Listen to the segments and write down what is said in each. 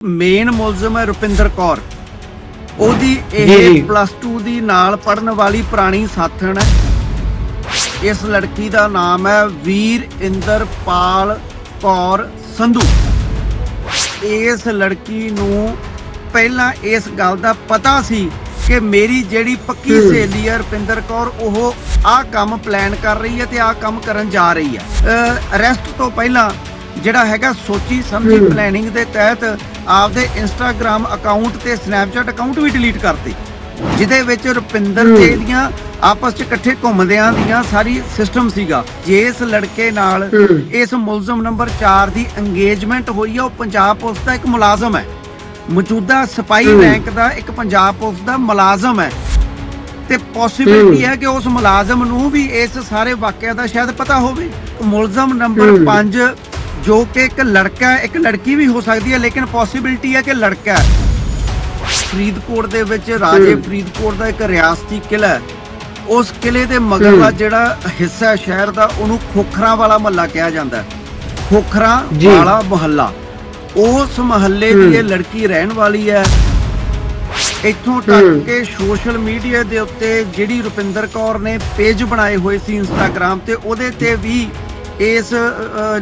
Main ਮੁਲਜ਼ਮ ਹੈ ਰੁਪਿੰਦਰ ਕੌਰ ਉਹਦੀ ਜੀ, ਇਹ। ਪਲੱਸ 2 ਦੀ ਨਾਲ ਪੜਨ ਵਾਲੀ ਪੁਰਾਣੀ ਸਾਥਣ ਹੈ ਇਸ ਲੜਕੀ ਦਾ ਨਾਮ ਹੈ ਵੀਰ ਇੰਦਰਪਾਲ ਕੌਰ ਸੰਧੂ ਇਸ ਲੜਕੀ ਨੂੰ ਪਹਿਲਾਂ ਇਸ ਗੱਲ ਦਾ ਪਤਾ ਸੀ ਕਿ ਮੇਰੀ ਜਿਹੜੀ ਪੱਕੀ। ਸਹੇਲੀ ਹੈ ਰੁਪਿੰਦਰ ਕੌਰ ਉਹ ਆਹ ਕੰਮ ਪਲਾਨ ਕਰ ਰਹੀ ਹੈ ਤੇ ਆਹ ਕੰਮ ਕਰਨ ਜਾ ਰਹੀ ਹੈ ਅਰੈਸਟ ਤੋਂ ਪਹਿਲਾਂ ਜਿਹੜਾ ਹੈਗਾ ਸੋਚੀ ਸਮਝੀ। ਪਲੈਨਿੰਗ ਦੇ ਤਹਿਤ ਆਪਦੇ ਇੰਸਟਾਗ੍ਰam ਅਕਾਊਂਟ ਤੇ ਸਨੈਪਚੈਟ ਅਕਾਊਂਟ ਵੀ ਡਿਲੀਟ ਕਰਤੇ ਜਿਹਦੇ ਵਿੱਚ ਰੁਪਿੰਦਰ। ਤੇ ਦੀਆਂ ਆਪਸ ਚ ਇਕੱਠੇ ਘੁੰਮਦਿਆਂ ਦੀਆਂ ਸਾਰੀ ਸਿਸਟਮ ਸੀਗਾ ਜਿਸ ਲੜਕੇ ਨਾਲ। ਇਸ ਮੁਲਜ਼ਮ ਨੰਬਰ 4 ਦੀ ਇੰਗੇਜਮੈਂਟ ਹੋਈ ਹੈ ਉਹ ਪੰਜਾਬ ਪੁਲਿਸ ਦਾ ਇੱਕ ਮੁਲਾਜ਼ਮ ਹੈ ਮੌਜੂਦਾ ਸਿਪਾਹੀ ਹਮ। ਰੈਂਕ ਦਾ ਇੱਕ ਪੰਜਾਬ ਪੁਲਿਸ ਦਾ ਮੁਲਾਜ਼ਮ ਹੈ ਤੇ ਪੋਸਿਬਿਲਿਟੀ। ਹੈ ਕਿ ਉਸ ਮੁਲਾਜ਼ਮ ਨੂੰ ਵੀ ਇਸ ਸਾਰੇ ਵਾਕਿਆ ਦਾ ਸ਼ਾਇਦ ਪਤਾ ਹੋਵੇ ਮੁਲਜ਼ਮ ਨੰਬਰ ਹਮ। 5 ਜੋ ਕਿ ਇੱਕ ਲੜਕਾ ਇੱਕ ਲੜਕੀ ਵੀ ਹੋ ਸਕਦੀ ਹੈ ਲੇਕਿਨ ਪੋਸਿਬਿਲਿਟੀ ਹੈ ਕਿ ਲੜਕਾ ਹੈ ਫਰੀਦਕੋਟ ਦੇ ਵਿੱਚ ਰਾਜੇ। ਫਰੀਦਕੋਟ ਦਾ ਇੱਕ ਰਿਆਸਤੀ ਕਿਲਾ ਹੈ ਉਸ ਕਿਲੇ ਦੇ ਮਗਰਲਾ ਹਮ। ਜਿਹੜਾ ਹਿੱਸਾ ਸ਼ਹਿਰ ਦਾ ਉਹਨੂੰ ਖੋਖਰਾਂ ਵਾਲਾ ਮਹੱਲਾ ਕਿਹਾ ਜਾਂਦਾ ਖੋਖਰਾਂ। ਵਾਲਾ ਮੁਹੱਲਾ ਉਸ ਮਹੱਲੇ। ਦੀ ਇਹ ਲੜਕੀ ਰਹਿਣ ਵਾਲੀ ਹੈ ਇੱਥੋਂ। ਤੱਕ ਕਿ ਸੋਸ਼ਲ ਮੀਡੀਆ ਦੇ ਉੱਤੇ ਜਿਹੜੀ ਰੁਪਿੰਦਰ ਕੌਰ ਨੇ ਪੇਜ ਬਣਾਏ ਹੋਏ ਸੀ ਇੰਸਟਾਗ੍ਰam ਤੇ ਉਹਦੇ ਤੇ ਵੀ ਇਸ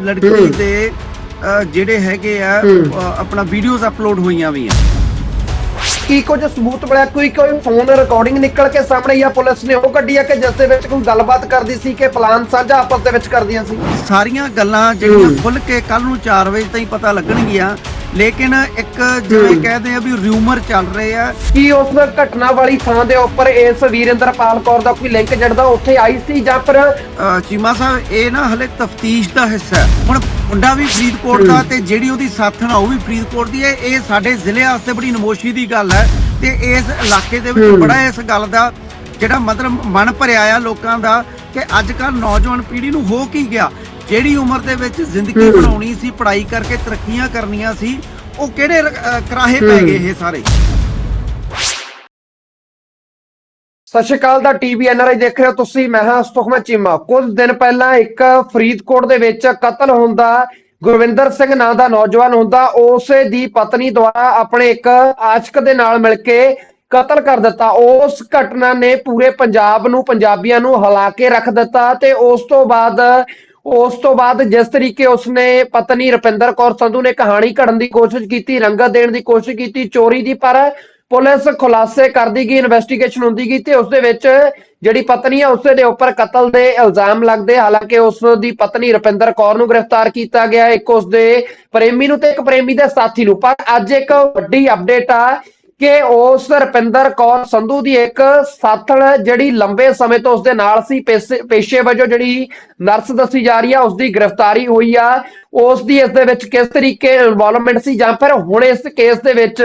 ਲੜਕੀ। ਦੇ ਜਿਹੜੇ ਹੈਗੇ ਆ ਆਪਣਾ ਵੀਡੀਓਜ਼ ਅਪਲੋਡ ਹੋਈਆਂ ਵੀ ਆ ਕੀ ਕੁਝ ਸਬੂਤ ਮਿਲਿਆ ਕੋਈ ਕੋਈ ਫੋਨ ਰਿਕਾਰਡਿੰਗ ਨਿਕਲ ਕੇ ਸਾਹਮਣੇ ਜਾਂ ਪੁਲਿਸ ਨੇ ਉਹ ਕੱਢੀ ਆ ਕਿ ਜਿਸ ਦੇ ਵਿੱਚ ਕੋਈ ਗੱਲਬਾਤ ਕਰਦੀ ਸੀ ਕਿ ਪਲਾਨ ਸਾਂਝਾ ਆਪਸ ਦੇ ਵਿੱਚ ਕਰਦੀਆਂ ਸੀ ਸਾਰੀਆਂ ਗੱਲਾਂ ਜਿਹੜੀਆਂ। ਖੁੱਲ ਕੇ ਕੱਲ ਨੂੰ 4 ਵਜੇ ਤਾਈਂ ਪਤਾ ਲੱਗਣਗੀਆਂ ਲੇਕਿਨ ਇੱਕ ਜਿਵੇਂ। ਕਹਦੇ ਆ ਵੀ ਰਿਊਮਰ ਚੱਲ ਰਹੇ ਆ ਕੀ ਉਸ ਘਟਨਾ ਵਾਲੀ ਥਾਂ ਦੇ ਉੱਪਰ ਇਸ ਵੀਰਿੰਦਰਪਾਲ ਕੌਰ ਦਾ ਕੋਈ ਲਿੰਕ ਜੜਦਾ ਉੱਥੇ ਆਈ ਸੀ ਜਾਂ ਫਿਰ ਅ, ਚੀਮਾ ਸਾਹਿਬ ਇਹ ਨਾ ਹਲੇ ਤਫਤੀਸ਼ ਦਾ ਹਿੱਸਾ ਹੈ ਹੁਣ ਮੁੰਡਾ ਵੀ ਫਰੀਦਕੋਟ ਦਾ। ਤੇ ਜਿਹੜੀ ਉਹਦੀ ਸਾਥਣ ਆ ਉਹ ਵੀ ਫਰੀਦਕੋਟ ਦੀ ਹੈ ਇਹ ਸਾਡੇ ਜ਼ਿਲ੍ਹੇ ਵਾਸਤੇ ਬੜੀ ਨਮੋਸ਼ੀ ਦੀ ਗੱਲ ਹੈ ਤੇ ਇਸ ਇਲਾਕੇ ਦੇ ਵਿੱਚ। ਬੜਾ ਇਸ ਗੱਲ ਦਾ ਜਿਹੜਾ ਮਤਲਬ ਮਨ ਭਰਿਆ ਆ ਲੋਕਾਂ ਦਾ ਕਿ ਅੱਜ ਕੱਲ ਨੌਜਵਾਨ ਪੀੜ੍ਹੀ ਨੂੰ ਹੋ ਕੀ ਗਿਆ ਜਿਹੜੀ ਉਮਰ ਦੇ ਵਿੱਚ ਜ਼ਿੰਦਗੀ। ਬਣਾਉਣੀ ਸੀ ਪੜ੍ਹਾਈ ਕਰਕੇ ਤਰੱਕੀਆਂ ਕਰਨੀਆਂ ਸੀ ਉਹ ਕਿਹੜੇ ਕਰਾਹੇ ਪੈ। ਗਏ ਇਹ ਸਾਰੇ ਸਤਿ ਸ਼੍ਰੀ ਅਕਾਲ ਦਾ ਟੀਵੀ ਐਨਆਰਆਈ ਦੇਖ ਰਹੇ ਹੋ ਤੁਸੀਂ ਮੈਂ ਹਾਂ ਸੁਖਮਤ ਚੀਮਾ ਕੁਝ ਦਿਨ ਪਹਿਲਾਂ ਇੱਕ ਫਰੀਦਕੋਟ ਦੇ ਵਿੱਚ ਕਤਲ ਹੁੰਦਾ ਗੁਰਵਿੰਦਰ ਸਿੰਘ ਨਾਂ ਦਾ ਨੌਜਵਾਨ ਹੁੰਦਾ ਉਸੇ ਦੀ ਪਤਨੀ ਦੁਆਰਾ ਆਪਣੇ ਇੱਕ ਆਸ਼ਕ ਦੇ ਨਾਲ ਮਿਲ ਕੇ ਕਤਲ ਕਰ ਦਿੱਤਾ ਉਸ ਘਟਨਾ ਨੇ ਪੂਰੇ ਪੰਜਾਬ ਨੂੰ ਪੰਜਾਬੀਆਂ ਨੂੰ ਹਿਲਾ ਕੇ ਰੱਖ ਦਿੱਤਾ ਤੇ ਉਸ ਤੋਂ ਬਾਅਦ ਉਸ ਤੋਂ ਬਾਅਦ ਜਿਸ ਤਰੀਕੇ ਉਸਨੇ ਪਤਨੀ ਰੁਪਿੰਦਰ ਕੌਰ ਸੰਧੂ ਨੇ ਕਹਾਣੀ ਘੜਨ ਦੀ ਕੋਸ਼ਿਸ਼ ਕੀਤੀ, ਰੰਗਤ ਦੇਣ ਦੀ ਕੋਸ਼ਿਸ਼ ਕੀਤੀ, ਚੋਰੀ ਦੀ, ਪਰ ਪੁਲਿਸ ਖੁਲਾਸੇ ਕਰਦੀ ਗਈ ਇਨਵੈਸਟੀਗੇਸ਼ਨ ਹੁੰਦੀ ਗਈ ਤੇ ਉਸ ਦੇ ਵਿੱਚ ਜਿਹੜੀ ਪਤਨੀ ਆ ਉਸੇ ਦੇ ਉੱਪਰ ਕਤਲ ਦੇ ਇਲਜ਼ਾਮ ਲੱਗਦੇ। ਹਾਲਾਂਕਿ ਉਸ ਦੀ ਪਤਨੀ ਰੁਪਿੰਦਰ ਕੌਰ ਨੂੰ ਗ੍ਰਿਫਤਾਰ ਕੀਤਾ ਗਿਆ। ਇੱਕ ਉਸ ਦੇ ਪ੍ਰੇਮੀ ਨੂੰ ਤੇ ਇੱਕ ਪ੍ਰੇਮੀ ਦੇ ਸਾਥੀ ਨੂੰ। ਪਰ ਅੱਜ ਇੱਕ ਵੱਡੀ ਅਪਡੇਟ ਆ। ਕਿ ਉਸ ਰੁਪਿੰਦਰ ਕੌਰ ਸੰਧੂ ਦੀ ਇੱਕ ਸਾਥਣ ਜਿਹੜੀ ਲੰਬੇ ਸਮੇਂ ਤੋਂ ਉਸਦੇ ਨਾਲ ਸੀ, ਪੇਸ਼ੇ- ਪੇਸ਼ੇ ਵਜੋਂ ਜਿਹੜੀ ਨਰਸ ਦੱਸੀ ਜਾ ਰਹੀ ਆ ਉਸ ਦੀ ਗ੍ਰਿਫਤਾਰੀ ਹੋਈ ਆ। ਉਸ ਦੀ ਇਸ ਦੇ ਵਿੱਚ ਕਿਸ ਤਰੀਕੇ ਇਨਵੋਲਵਮੈਂਟ ਸੀ ਜਾਂ ਫਿਰ ਹੁਣ ਇਸ ਕੇਸ ਦੇ ਵਿੱਚ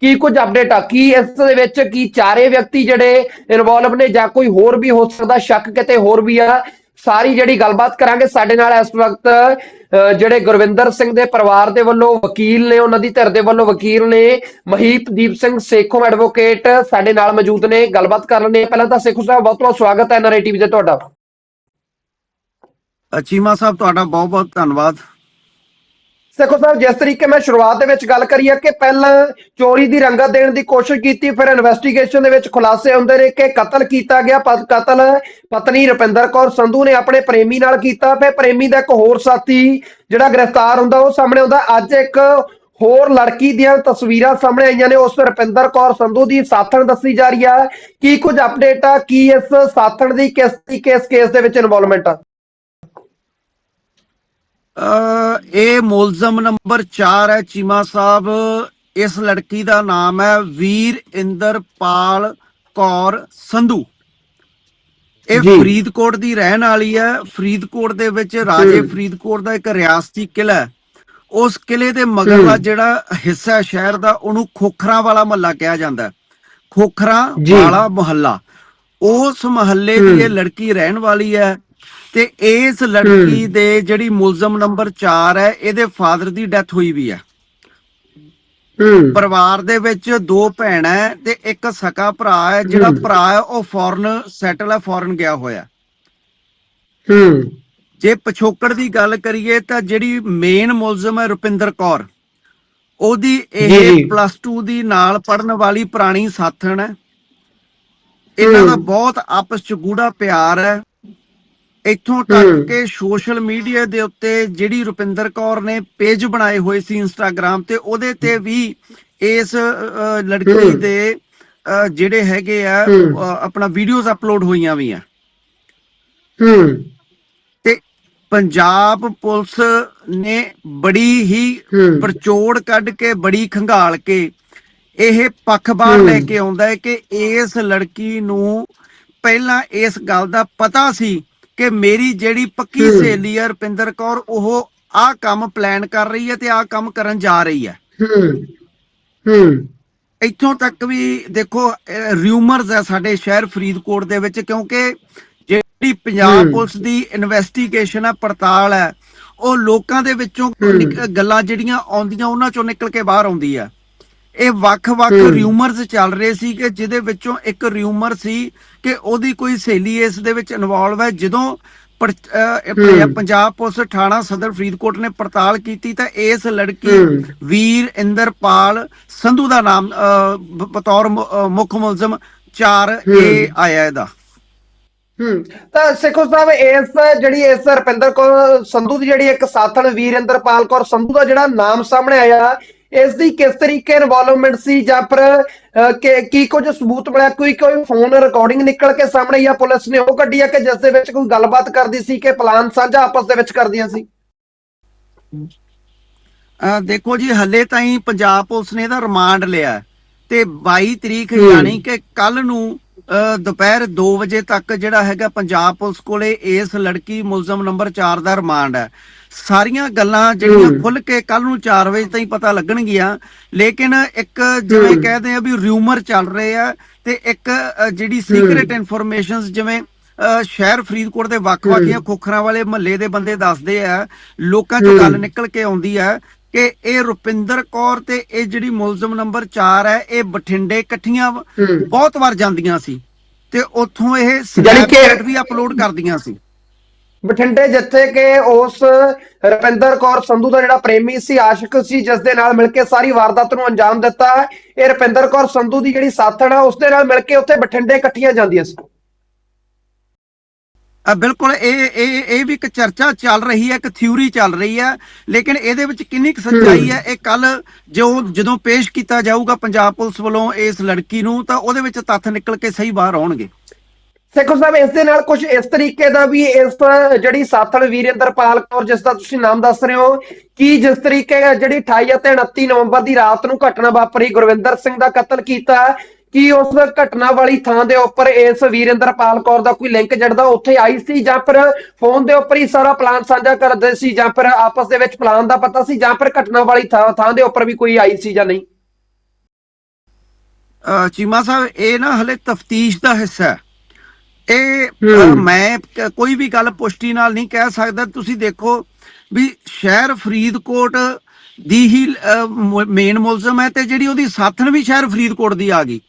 ਕੀ ਕੁਝ ਅਪਡੇਟ ਆ? ਕੀ ਇਸ ਦੇ ਵਿੱਚ ਕੀ ਚਾਰੇ ਵਿਅਕਤੀ ਜਿਹੜੇ ਇਨਵੋਲਵ ਨੇ ਜਾਂ ਕੋਈ ਹੋਰ ਵੀ ਹੋ ਸਕਦਾ? ਸ਼ੱਕ ਕਿਤੇ ਹੋਰ ਵੀ ਆ? ਸਾਰੀ ਜਿਹੜੀ ਗੱਲਬਾਤ ਕਰਾਂਗੇ, ਸਾਡੇ ਨਾਲ ਇਸ ਵਕਤ ਜਿਹੜੇ ਗੁਰਵਿੰਦਰ ਸਿੰਘ ਦੇ ਪਰਿਵਾਰ ਦੇ ਵੱਲੋਂ ਵਕੀਲ ਨੇ, ਉਹਨਾਂ ਦੀ ਧਿਰ ਦੇ ਵੱਲੋਂ ਵਕੀਲ ਨੇ, ਮਹੀਪਦੀਪ ਸਿੰਘ ਸੇਖੋਂ ਐਡਵੋਕੇਟ ਸਾਡੇ ਨਾਲ ਮੌਜੂਦ ਨੇ, ਗੱਲਬਾਤ ਕਰ ਲੈਣੇ ਪਹਿਲਾਂ ਤਾਂ ਸੇਖੋ ਸਾਹਿਬ, ਬਹੁਤ ਬਹੁਤ ਸਵਾਗਤ ਹੈ ਐਨਆਰਆਈ ਟੀਵੀ ਤੇ ਤੁਹਾਡਾ। ਅਚੀਮਾ ਸਾਹਿਬ, ਤੁਹਾਡਾ ਬਹੁਤ ਬਹੁਤ ਧੰਨਵਾਦ। ਸੇਖੋ ਸਾਹਿਬ ਜਿਸ ਤਰੀਕੇ ਮੈਂ ਸ਼ੁਰੂਆਤ ਦੇ ਵਿੱਚ ਗੱਲ ਕਰੀ ਹੈ ਕਿ ਪਹਿਲਾਂ ਚੋਰੀ ਦੀ ਰੰਗਤ ਦੇਣ ਦੀ ਕੋਸ਼ਿਸ਼ ਕੀਤੀ, ਫਿਰ ਇਨਵੈਸਟੀਗੇਸ਼ਨ ਦੇ ਵਿੱਚ ਖੁਲਾਸੇ ਹੁੰਦੇ ਨੇ ਕਿ ਕਤਲ ਕੀਤਾ ਗਿਆ ਕਤਲ ਪਤਨੀ ਰੁਪਿੰਦਰ ਕੌਰ ਸੰਧੂ ਨੇ ਆਪਣੇ ਪ੍ਰੇਮੀ ਨਾਲ ਕੀਤਾ, ਫਿਰ ਪ੍ਰੇਮੀ ਦਾ ਇੱਕ ਹੋਰ ਸਾਥੀ ਜਿਹੜਾ ਗ੍ਰਿਫਤਾਰ ਹੁੰਦਾ, ਉਹ ਸਾਹਮਣੇ ਆਉਂਦਾ। ਅੱਜ ਇੱਕ ਹੋਰ ਲੜਕੀ ਦੀਆਂ ਤਸਵੀਰਾਂ ਸਾਹਮਣੇ ਆਈਆਂ ਨੇ, ਉਸ ਰੁਪਿੰਦਰ ਕੌਰ ਸੰਧੂ ਦੀ ਸਾਥਣ ਦੱਸੀ ਜਾ ਰਹੀ ਹੈ ਕੀ ਕੁਝ ਅਪਡੇਟ ਆ? ਕੀ ਇਸ ਸਾਥਣ ਦੀ ਕਿਸ ਤਰੀਕੇ ਇਸ ਕੇਸ ਦੇ ਵਿੱਚ ਇਨਵੋਲਵਮੈਂਟ ਆ? ਇਹ ਮੁਲਜ਼ਮ ਨੰਬਰ 4 ਹੈ ਚੀਮਾ ਸਾਹਿਬ ਇਸ ਲੜਕੀ ਦਾ ਨਾਮ ਹੈ ਵੀਰ ਇੰਦਰਪਾਲ ਕੌਰ ਸੰਧੂ ਇਹ। ਫਰੀਦਕੋਟ ਦੀ ਰਹਿਣ ਵਾਲੀ ਹੈ ਫਰੀਦਕੋਟ ਦੇ ਵਿੱਚ ਰਾਜੇ। ਫਰੀਦਕੋਟ ਦਾ ਇੱਕ ਰਿਆਸਤੀ ਕਿਲਾ ਹੈ ਉਸ ਕਿਲੇ ਦੇ ਮਗਰਲਾ। ਜਿਹੜਾ ਹਿੱਸਾ ਸ਼ਹਿਰ ਦਾ ਉਹਨੂੰ ਖੋਖਰਾਂ ਵਾਲਾ ਮਹੱਲਾ ਕਿਹਾ ਜਾਂਦਾ ਹੈ ਖੋਖਰਾਂ। ਵਾਲਾ ਮੁਹੱਲਾ ਉਸ ਮਹੱਲੇ ਦੀ ਇਹ। ਲੜਕੀ ਰਹਿਣ ਵਾਲੀ ਹੈ ਤੇ ਇਸ ਲੜਕੀ ਦੇ ਜਿਹੜੀ ਮੁਲਜ਼ਮ ਨੰਬਰ 4 ਹੈ ਇਹਦੇ ਫਾਦਰ ਦੀ ਡੈਥ ਹੋਈ ਵੀ ਹੈ। ਪਰਿਵਾਰ ਦੇ ਵਿੱਚ ਦੋ ਭੈਣਾਂ ਤੇ ਇੱਕ ਸਕਾ ਭਰਾ ਹੈ ਜਿਹੜਾ। ਭਰਾ ਹੈ ਉਹ ਫੋਰਨ ਸੈਟਲ ਹੈ ਫੋਰਨ ਗਿਆ ਹੋਇਆ ਹੂੰ। ਜੇ ਪਿਛੋਕੜ ਦੀ ਗੱਲ ਕਰੀਏ ਤਾਂ ਜਿਹੜੀ ਮੇਨ ਮੁਲਜ਼ਮ ਹੈ ਰੁਪਿੰਦਰ ਕੌਰ ਉਹਦੀ ਇਹ। ਪਲੱਸ 2 ਦੀ ਨਾਲ ਪੜਨ ਵਾਲੀ ਪੁਰਾਣੀ ਸਾਥਣ ਹੈ। ਇਹਨਾਂ ਦਾ। ਬਹੁਤ ਆਪਸ ਚ ਗੂੜਾ ਪਿਆਰ ਹੈ। ਇੱਥੋਂ ਤੱਕ। ਕਿ ਸੋਸ਼ਲ ਮੀਡੀਆ ਦੇ ਉੱਤੇ ਜਿਹੜੀ ਰੁਪਿੰਦਰ ਕੌਰ ਨੇ ਪੇਜ ਬਣਾਏ ਹੋਏ ਸੀ ਇੰਸਟਾਗ੍ਰam ਤੇ ਉਹਦੇ ਤੇ ਵੀ ਇਸ ਲੜਕੀ। ਦੇ ਜਿਹੜੇ ਹੈਗੇ ਆ ਆਪਣਾ ਵੀਡੀਓਜ਼ ਅਪਲੋਡ ਹੋਈਆਂ ਵੀ ਆ ਹੂੰ ਤੇ ਪੰਜਾਬ ਪੁਲਿਸ ਨੇ ਬੜੀ ਹੀ। ਪਰਚੋੜ ਕੱਢ ਕੇ ਬੜੀ ਖੰਗਾਲ ਕੇ ਇਹ ਪੱਖਬਾਰ। ਲੈ ਕੇ ਆਉਂਦਾ ਹੈ ਕਿ ਇਸ ਲੜਕੀ ਨੂੰ ਪਹਿਲਾਂ ਇਸ ਗੱਲ ਦਾ ਪਤਾ ਸੀ ਕਿ ਮੇਰੀ ਜਿਹੜੀ ਪੱਕੀ। ਸਹੇਲੀ ਹੈ ਰੁਪਿੰਦਰ ਕੌਰ ਉਹ ਆਹ ਕੰਮ ਪਲਾਨ ਕਰ ਰਹੀ ਹੈ ਤੇ ਆਹ ਕੰਮ ਕਰਨ ਜਾ ਰਹੀ ਹੈ ਹੂੰ ਹੂੰ ਇੱਥੋਂ ਤੱਕ ਵੀ ਦੇਖੋ ਰਿਊਮਰਸ ਹੈ ਸਾਡੇ ਸ਼ਹਿਰ ਫਰੀਦਕੋਟ ਦੇ ਵਿੱਚ ਕਿਉਂਕਿ ਜਿਹੜੀ ਪੰਜਾਬ। ਪੁਲਿਸ ਦੀ ਇਨਵੈਸਟੀਗੇਸ਼ਨ ਹੈ ਪੜਤਾਲ ਹੈ ਉਹ ਲੋਕਾਂ ਦੇ ਵਿੱਚੋਂ ਗੱਲਾਂ ਜਿਹੜੀਆਂ ਆਉਂਦੀਆਂ ਉਹਨਾਂ ਚੋਂ ਨਿਕਲ ਕੇ ਬਾਹਰ ਆਉਂਦੀ ਆ ਇਹ ਵੱਖ-ਵੱਖ। ਰਿਊਮਰਸ ਚੱਲ ਰਹੇ ਸੀ ਕਿ ਜਿਹਦੇ ਵਿੱਚੋਂ ਇੱਕ ਰਿਊਮਰ ਸੀ ਕਿ ਉਹਦੀ ਕੋਈ ਸਹੇਲੀ ਇਸ ਦੇ ਵਿੱਚ ਇਨਵੋਲਵ ਹੈ ਜਦੋਂ। ਪੰਜਾਬ ਪੁਲਿਸ ਥਾਣਾ ਸਦਰ ਫਰੀਦਕੋਟ ਨੇ ਪੜਤਾਲ ਕੀਤੀ ਤਾਂ ਇਸ ਲੜਕੀ। ਵੀਰ ਇੰਦਰਪਾਲ ਸੰਧੂ ਦਾ ਨਾਮ ਬਤੌਰ ਮੁੱਖ ਮੁਲਜ਼ਮ 4 ਹੂੰ। ਏ ਆਇਆ ਇਹਦਾ ਹੂੰ ਤਾਂ ਸਿੱਖੋ ਸਾਹਿਬ ਇਸ ਜਿਹੜੀ ਇਸ ਰਪਿੰਦਰ ਕੌਰ ਸੰਧੂ ਦੀ ਜਿਹੜੀ ਇੱਕ ਸਾਥਣ ਵੀਰਿੰਦਰਪਾਲ ਕੌਰ ਸੰਧੂ ਦਾ ਜਿਹੜਾ ਨਾਮ ਸਾਹਮਣੇ ਆਇਆ ਇਸ ਦੀ ਕਿਸ ਤਰੀਕੇ ਇਨਵੋਲਵਮੈਂਟ ਸੀ ਜਾਂ ਫਿਰ ਅਹ, ਕਿ- ਕੁਝ ਸਬੂਤ ਮਿਲਿਆ? ਕੋਈ ਕੋਈ ਫੋਨ ਰਿਕਾਰਡਿੰਗ ਨਿਕਲ ਕੇ ਸਾਹਮਣੇ ਜਾਂ ਪੁਲਿਸ ਨੇ ਉਹ ਕੱਢੀ ਆ ਕਿ ਜਿਸ ਦੇ ਵਿੱਚ ਕੋਈ ਗੱਲਬਾਤ ਕਰਦੀ ਸੀ ਕਿ ਪਲਾਨ ਸਾਂਝਾ ਆਪਸ ਦੇ ਵਿੱਚ ਕਰਦੀਆਂ ਸੀ? ਦੇਖੋ ਜੀ ਹੱਲੇ ਤਾਈਂ ਪੰਜਾਬ ਪੁਲਿਸ ਨੇ ਇਹਦਾ ਰਿਮਾਂਡ ਲਿਆ ਤੇ 22 ਤਰੀਕ। ਯਾਨੀ ਕਿ ਕੱਲ ਨੂੰ ਦੁਪਹਿਰ 2 ਵਜੇ ਤੱਕ ਜਿਹੜਾ ਹੈਗਾ ਪੰਜਾਬ ਪੁਲਿਸ ਕੋਲੇ ਇਸ ਲੜਕੀ ਮੁਲਜ਼ਮ ਨੰਬਰ 4 ਦਾ ਰਿਮਾਂਡ ਹੈ। ਸਾਰੀਆਂ ਗੱਲਾਂ ਜਿਹੜੀਆਂ। ਖੁੱਲ ਕੇ ਕੱਲ ਨੂੰ 4 ਵਜੇ ਤਾਈਂ ਪਤਾ ਲੱਗਣਗੀਆਂ ਲੇਕਿਨ ਇੱਕ ਜਿਵੇਂ। ਕਹਿੰਦੇ ਆ ਵੀ ਰਿਊਮਰ ਚੱਲ ਰਹੇ ਆ ਤੇ ਇੱਕ ਜਿਹੜੀ ਸੀਕ੍ਰੀਟ ਇਨਫੋਰਮੇਸ਼ਨਸ ਜਿਵੇਂ ਸ਼ਹਿਰ ਫਰੀਦਕੋਟ ਦੇ ਵੱਖ-ਵੱਖ ਖੋਖਰਾਂ ਵਾਲੇ ਮਹੱਲੇ ਦੇ ਬੰਦੇ ਦੱਸਦੇ ਆ ਲੋਕਾਂ ਚੋਂ। ਗੱਲ ਨਿਕਲ ਕੇ ਆਉਂਦੀ ਆ ਕਿ ਇਹ ਰੁਪਿੰਦਰ ਕੌਰ ਤੇ ਇਹ ਜਿਹੜੀ ਮੁਲਜ਼ਮ ਨੰਬਰ 4 ਹੈ ਇਹ ਬਠਿੰਡੇ ਇਕੱਠੀਆਂ। ਬਹੁਤ ਵਾਰ ਜਾਂਦੀਆਂ ਸੀ ਤੇ ਉੱਥੋਂ ਇਹ ਸਨੈਪਚੈਟ ਵੀ ਅਪਲੋਡ ਕਰਦੀਆਂ ਸੀ ਬਠਿੰਡੇ ਜਿੱਥੇ ਕਿ ਉਸ ਰਪਿੰਦਰ ਕੌਰ ਸੰਧੂ ਦਾ ਜਿਹੜਾ ਪ੍ਰੇਮੀ ਸੀ, ਆਸ਼ਿਕ ਸੀ, ਜਿਸ ਦੇ ਨਾਲ ਮਿਲ ਕੇ ਸਾਰੀ ਵਾਰਦਾਤ ਨੂੰ ਅੰਜਾਮ ਦਿੱਤਾ। ਇਹ ਰਪਿੰਦਰ ਕੌਰ ਸੰਧੂ ਦੀ ਜਿਹੜੀ ਸਾਥਣ ਆ, ਉਸ ਦੇ ਨਾਲ ਮਿਲ ਕੇ ਉੱਥੇ ਬਠਿੰਡੇ ਇਕੱਠੀਆਂ ਜਾਂਦੀਆਂ ਸੀ। ਆ ਬਿਲਕੁਲ, ਇਹ ਇਹ ਇਹ ਵੀ ਇੱਕ ਚਰਚਾ ਚੱਲ ਰਹੀ ਹੈ, ਇੱਕ ਥਿਊਰੀ ਚੱਲ ਰਹੀ ਹੈ, ਲੇਕਿਨ ਇਹਦੇ ਵਿੱਚ ਕਿੰਨੀ ਕੁ ਸੱਚਾਈ ਹੈ, ਇਹ ਕੱਲ ਜੋ ਜਦੋਂ ਪੇਸ਼ ਕੀਤਾ ਜਾਊਗਾ ਪੰਜਾਬ ਪੁਲਿਸ ਵੱਲੋਂ ਇਸ ਲੜਕੀ ਨੂੰ, ਤਾਂ ਉਹਦੇ ਵਿੱਚ ਤੱਥ ਨਿਕਲ ਕੇ ਸਹੀ ਬਾਹਰ ਆਉਣਗੇ। ਸੇਖੋ ਸਾਹਿਬ ਇਸ ਦੇ ਨਾਲ ਕੁਝ ਇਸ ਤਰੀਕੇ ਦਾ ਵੀ ਇਸ ਜਿਹੜੀ ਸਾਥਣ ਵੀਰਿੰਦਰਪਾਲ ਕੌਰ ਜਿਸ ਦਾ ਤੁਸੀਂ ਨਾਮ ਦੱਸ ਰਹੇ ਹੋ ਕਿ ਜਿਸ ਤਰੀਕੇ ਜਿਹੜੀ 28 ਅਤੇ 29 ਨਵੰਬਰ ਦੀ ਰਾਤ ਨੂੰ ਘਟਨਾ ਵਾਪਰੀ ਗੁਰਵਿੰਦਰ ਸਿੰਘ ਦਾ ਕਤਲ ਕੀਤਾ ਕੀ ਉਸ ਘਟਨਾ ਵਾਲੀ ਥਾਂ ਦੇ ਉੱਪਰ ਇਸ ਵੀਰਿੰਦਰਪਾਲ ਕੌਰ ਦਾ ਕੋਈ ਲਿੰਕ ਜੜਦਾ ਉੱਥੇ ਆਈ ਸੀ ਜਾਂ ਫਿਰ ਫੋਨ ਦੇ ਉੱਪਰ ਹੀ ਸਾਰਾ ਪਲਾਨ ਸਾਂਝਾ ਕਰਦੇ ਸੀ ਜਾਂ ਫਿਰ ਆਪਸ ਦੇ ਵਿੱਚ ਪਲਾਨ ਦਾ ਪਤਾ ਸੀ ਜਾਂ ਫਿਰ ਘਟਨਾ ਵਾਲੀ ਥਾਂ ਥਾਂ ਦੇ ਉੱਪਰ ਵੀ ਕੋਈ ਆਈ ਸੀ ਜਾਂ ਨਹੀਂ? ਅ, ਚੀਮਾ ਸਾਹਿਬ ਇਹ ਨਾ ਹਲੇ ਤਫਤੀਸ਼ ਦਾ ਹਿੱਸਾ ਹੈ। ਇਹ ਅ। ਮੈਂ ਕ- ਕੋਈ ਵੀ ਗੱਲ ਪੁਸ਼ਟੀ ਨਾਲ ਨਹੀਂ ਕਹਿ ਸਕਦਾ ਤੁਸੀਂ ਦੇਖੋ ਵੀ ਸ਼ਹਿਰ ਫਰੀਦਕੋਟ ਦੀ ਹੀ ਮੇਨ ਮੁਲਜ਼ਮ ਹੈ ਤੇ ਜਿਹੜੀ ਉਹਦੀ ਸਾਥਣ ਵੀ ਸ਼ਹਿਰ ਫਰੀਦਕੋਟ ਦੀ ਆ ਗਈ